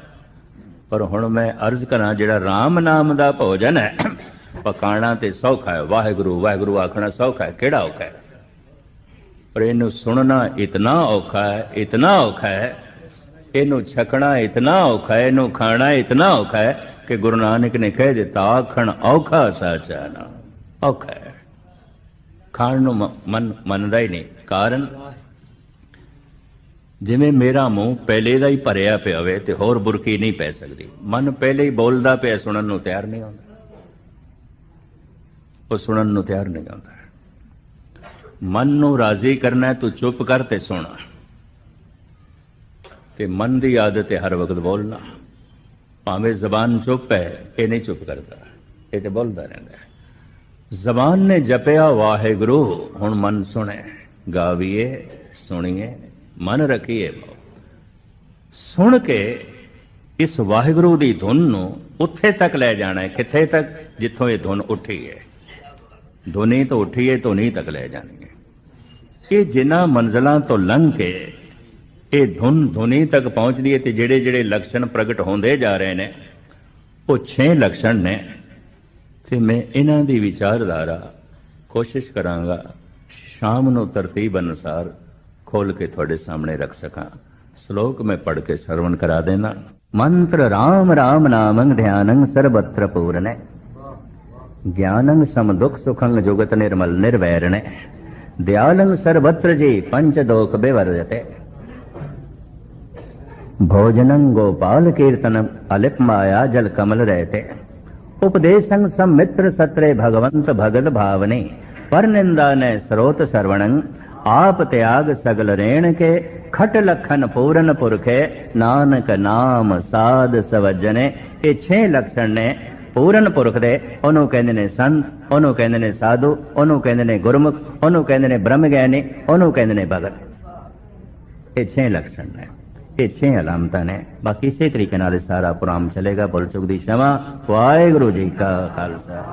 [SPEAKER 1] ਪਰ ਹੁਣ ਮੈਂ ਅਰਜ਼ ਕਰਾਂ, ਜਿਹੜਾ RAM ਨਾਮ ਦਾ ਭੋਜਨ ਹੈ, ਪਕਾਣਾ ਤੇ ਸੌਖਾ ਹੈ। ਵਾਹਿਗੁਰੂ ਵਾਹਿਗੁਰੂ ਆਖਣਾ ਸੌਖਾ ਹੈ, ਕਿਹੜਾ ਔਖਾ ਹੈ? ਪਰ ਇਹਨੂੰ ਸੁਣਨਾ ਇਤਨਾ ਔਖਾ ਹੈ, ਇਤਨਾ ਔਖਾ ਹੈ, ਇਹਨੂੰ ਛਕਣਾ ਇਤਨਾ ਔਖਾ ਹੈ, ਇਹਨੂੰ ਖਾਣਾ ਇਤਨਾ ਔਖਾ ਹੈ, ਕਿ ਗੁਰੂ ਨਾਨਕ ਨੇ ਕਹਿ ਦਿੱਤਾ, ਆਖਣ ਔਖਾ ਸਾਚਾ ਨਾ ਔਖਾ ਹੈ। ਖਾਣ ਨੂੰ ਮਨ, ਮੰਨਦਾ ਹੀ ਨਹੀਂ। ਕਾਰਨ? ਜਿਵੇਂ ਮੇਰਾ ਮੂੰਹ ਪਹਿਲੇ ਦਾ ਹੀ ਭਰਿਆ ਪਿਆ ਹੋਵੇ ਤੇ ਹੋਰ ਬੁਰਕੀ ਨਹੀਂ ਪੈ ਸਕਦੀ। ਮਨ ਪਹਿਲੇ ਹੀ ਬੋਲਦਾ ਪਿਆ ਸੁਣਨ ਨੂੰ ਤਿਆਰ ਨਹੀਂ ਹੁੰਦਾ। ਉਹ ਸੁਣਨ ਨੂੰ ਤਿਆਰ ਨਹੀਂ ਹੁੰਦਾ। ਮਨ ਨੂੰ ਰਾਜ਼ੀ ਕਰਨਾ ਤੂੰ ਚੁੱਪ ਕਰ ਤੇ ਸੁਣਾ। ਤੇ ਮਨ ਦੀ ਆਦਤ ਹੈ ਹਰ ਵਕਤ ਬੋਲਣਾ। ਭਾਵੇਂ ਜ਼ਬਾਨ ਚੁੱਪ ਹੈ, ਇਹ ਨਹੀਂ ਚੁੱਪ ਕਰਦਾ। ਇਹ ਤੇ ਬੋਲਦਾ ਰਹਿੰਦਾ ਹੈ। ਜ਼ਬਾਨ ਨੇ ਜਪਿਆ, ਵਾਹਿਗੁਰੂ, ਹੁਣ ਮਨ ਸੁਣੇ। ਗਾਵੀਏ, ਸੁਣੀਏ। ਮਨ ਰੱਖੀਏ ਸੁਣ ਕੇ ਇਸ ਵਾਹਿਗੁਰੂ ਦੀ ਧੁਨ ਨੂੰ ਉੱਥੇ ਤੱਕ ਲੈ ਜਾਣਾ ਹੈ, ਕਿੱਥੇ ਤੱਕ? ਜਿੱਥੋਂ ਇਹ ਧੁਨ ਉੱਠੀ ਹੈ ਧੁਨੀ ਤੋਂ ਉੱਠੀ ਹੈ ਧੁਨੀ ਤੱਕ ਲੈ ਜਾਣੀ ਹੈ ਇਹ ਜਿਨ੍ਹਾਂ ਮੰਜ਼ਲਾਂ ਤੋਂ ਲੰਘ ਕੇ ਇਹ ਧੁਨ ਧੁਨੀ ਤੱਕ ਪਹੁੰਚਦੀ ਹੈ ਤੇ ਜਿਹੜੇ ਜਿਹੜੇ ਲਕਸ਼ਣ ਪ੍ਰਗਟ ਹੁੰਦੇ ਜਾ ਰਹੇ ਨੇ, ਉਹ 6 ਲਕਸ਼ਣ ਨੇ। ਤੇ ਮੈਂ ਇਹਨਾਂ ਦੀ ਵਿਚਾਰਧਾਰਾ ਕੋਸ਼ਿਸ਼ ਕਰਾਂਗਾ, ਸ਼ਾਮ ਨੂੰ ਤਰਤੀਬ ਅਨੁਸਾਰ ਖੋਲ ਕੇ ਤੁਹਾਡੇ ਸਾਹਮਣੇ ਰੱਖ ਸਕਾਂ। ਸ਼ਲੋਕ ਮੈਂ ਪੜ੍ਹ ਕੇ ਸਰਵਣ ਕਰਾ ਦੇਣਾ। ਮੰਤਰ ਰਾਮ ਰਾਮ ਨਾਮੰ ਧਿਆਨੰ ਸਰਬਤਰ ਪੂਰਨੇ। ਗਿਆਨੰ ਸਮ ਦੁਖ ਸੁਖੰ ਜੁਗਤ ਨਿਰਮਲ ਨਿਰਵੈਰਣੇ ਦਿਆਲੰ ਸਰਬਤਰ ਜੀ ਪੰਚ ਦੋਖ ਬਿਵਰਜਤੇ। ਭੋਜਨੰ ਗੋਪਾਲ ਕੀਰਤਨਮ ਅਲਿਪ ਮਾਇਆ ਜਲ ਕਮਲ ਰਹਤੇ ਉਪਦੇਸ਼ੰ ਸਮ ਮਿੱਤਰ ਸਤਰੇ ਭਗਵੰਤ ਭਗਤ ਭਾਵਨੇ। ਪਰ ਨਿੰਦਾ ਨੇ ਸਰੋਤ ਆਪ ਤਿਆਗ ਸਗਲ ਰੇਣ ਕੇ, ਖਟ ਲਖਨ ਪੂਰਨ ਪੁਰਖੇ, ਨਾਨਕ ਨਾਮ ਸਾਧ ਸਵਜਨੇ। ਇਹ ਛੇ ਲਖਣ ਨੇ ਪੂਰਨ ਪੁਰਖ ਦੇ, ਉਹਨੂੰ ਕਹਿੰਦੇ ਨੇ ਸੰਤ, ਉਹਨੂੰ ਕਹਿੰਦੇ ਨੇ ਸਾਧੂ, ਉਹਨੂੰ ਕਹਿੰਦੇ ਨੇ ਗੁਰਮੁਖ, ਉਹਨੂੰ ਕਹਿੰਦੇ ਨੇ ਬ੍ਰਹਮ ਗਿਆਨੀ ਉਹਨੂੰ ਕਹਿੰਦੇ ਨੇ ਭਗਤ। ਇਹ ਛੇ ਲਕਸ਼ਣ ਨੇ, ਇਹ ਛੇ ਅਲਾਮਤਾਂ ਨੇ। ਬਾਕੀ ਇਸੇ ਤਰੀਕੇ ਨਾਲ ਇਹ ਸਾਰਾ ਪ੍ਰੋਗਰਾਮ ਚੱਲੇਗਾ ਬੋਲ ਚੁੱਕ ਦੀ ਸ਼ਮਾ। ਵਾਹਿਗੁਰੂ ਜੀ ਕਾ ਖਾਲਸਾ।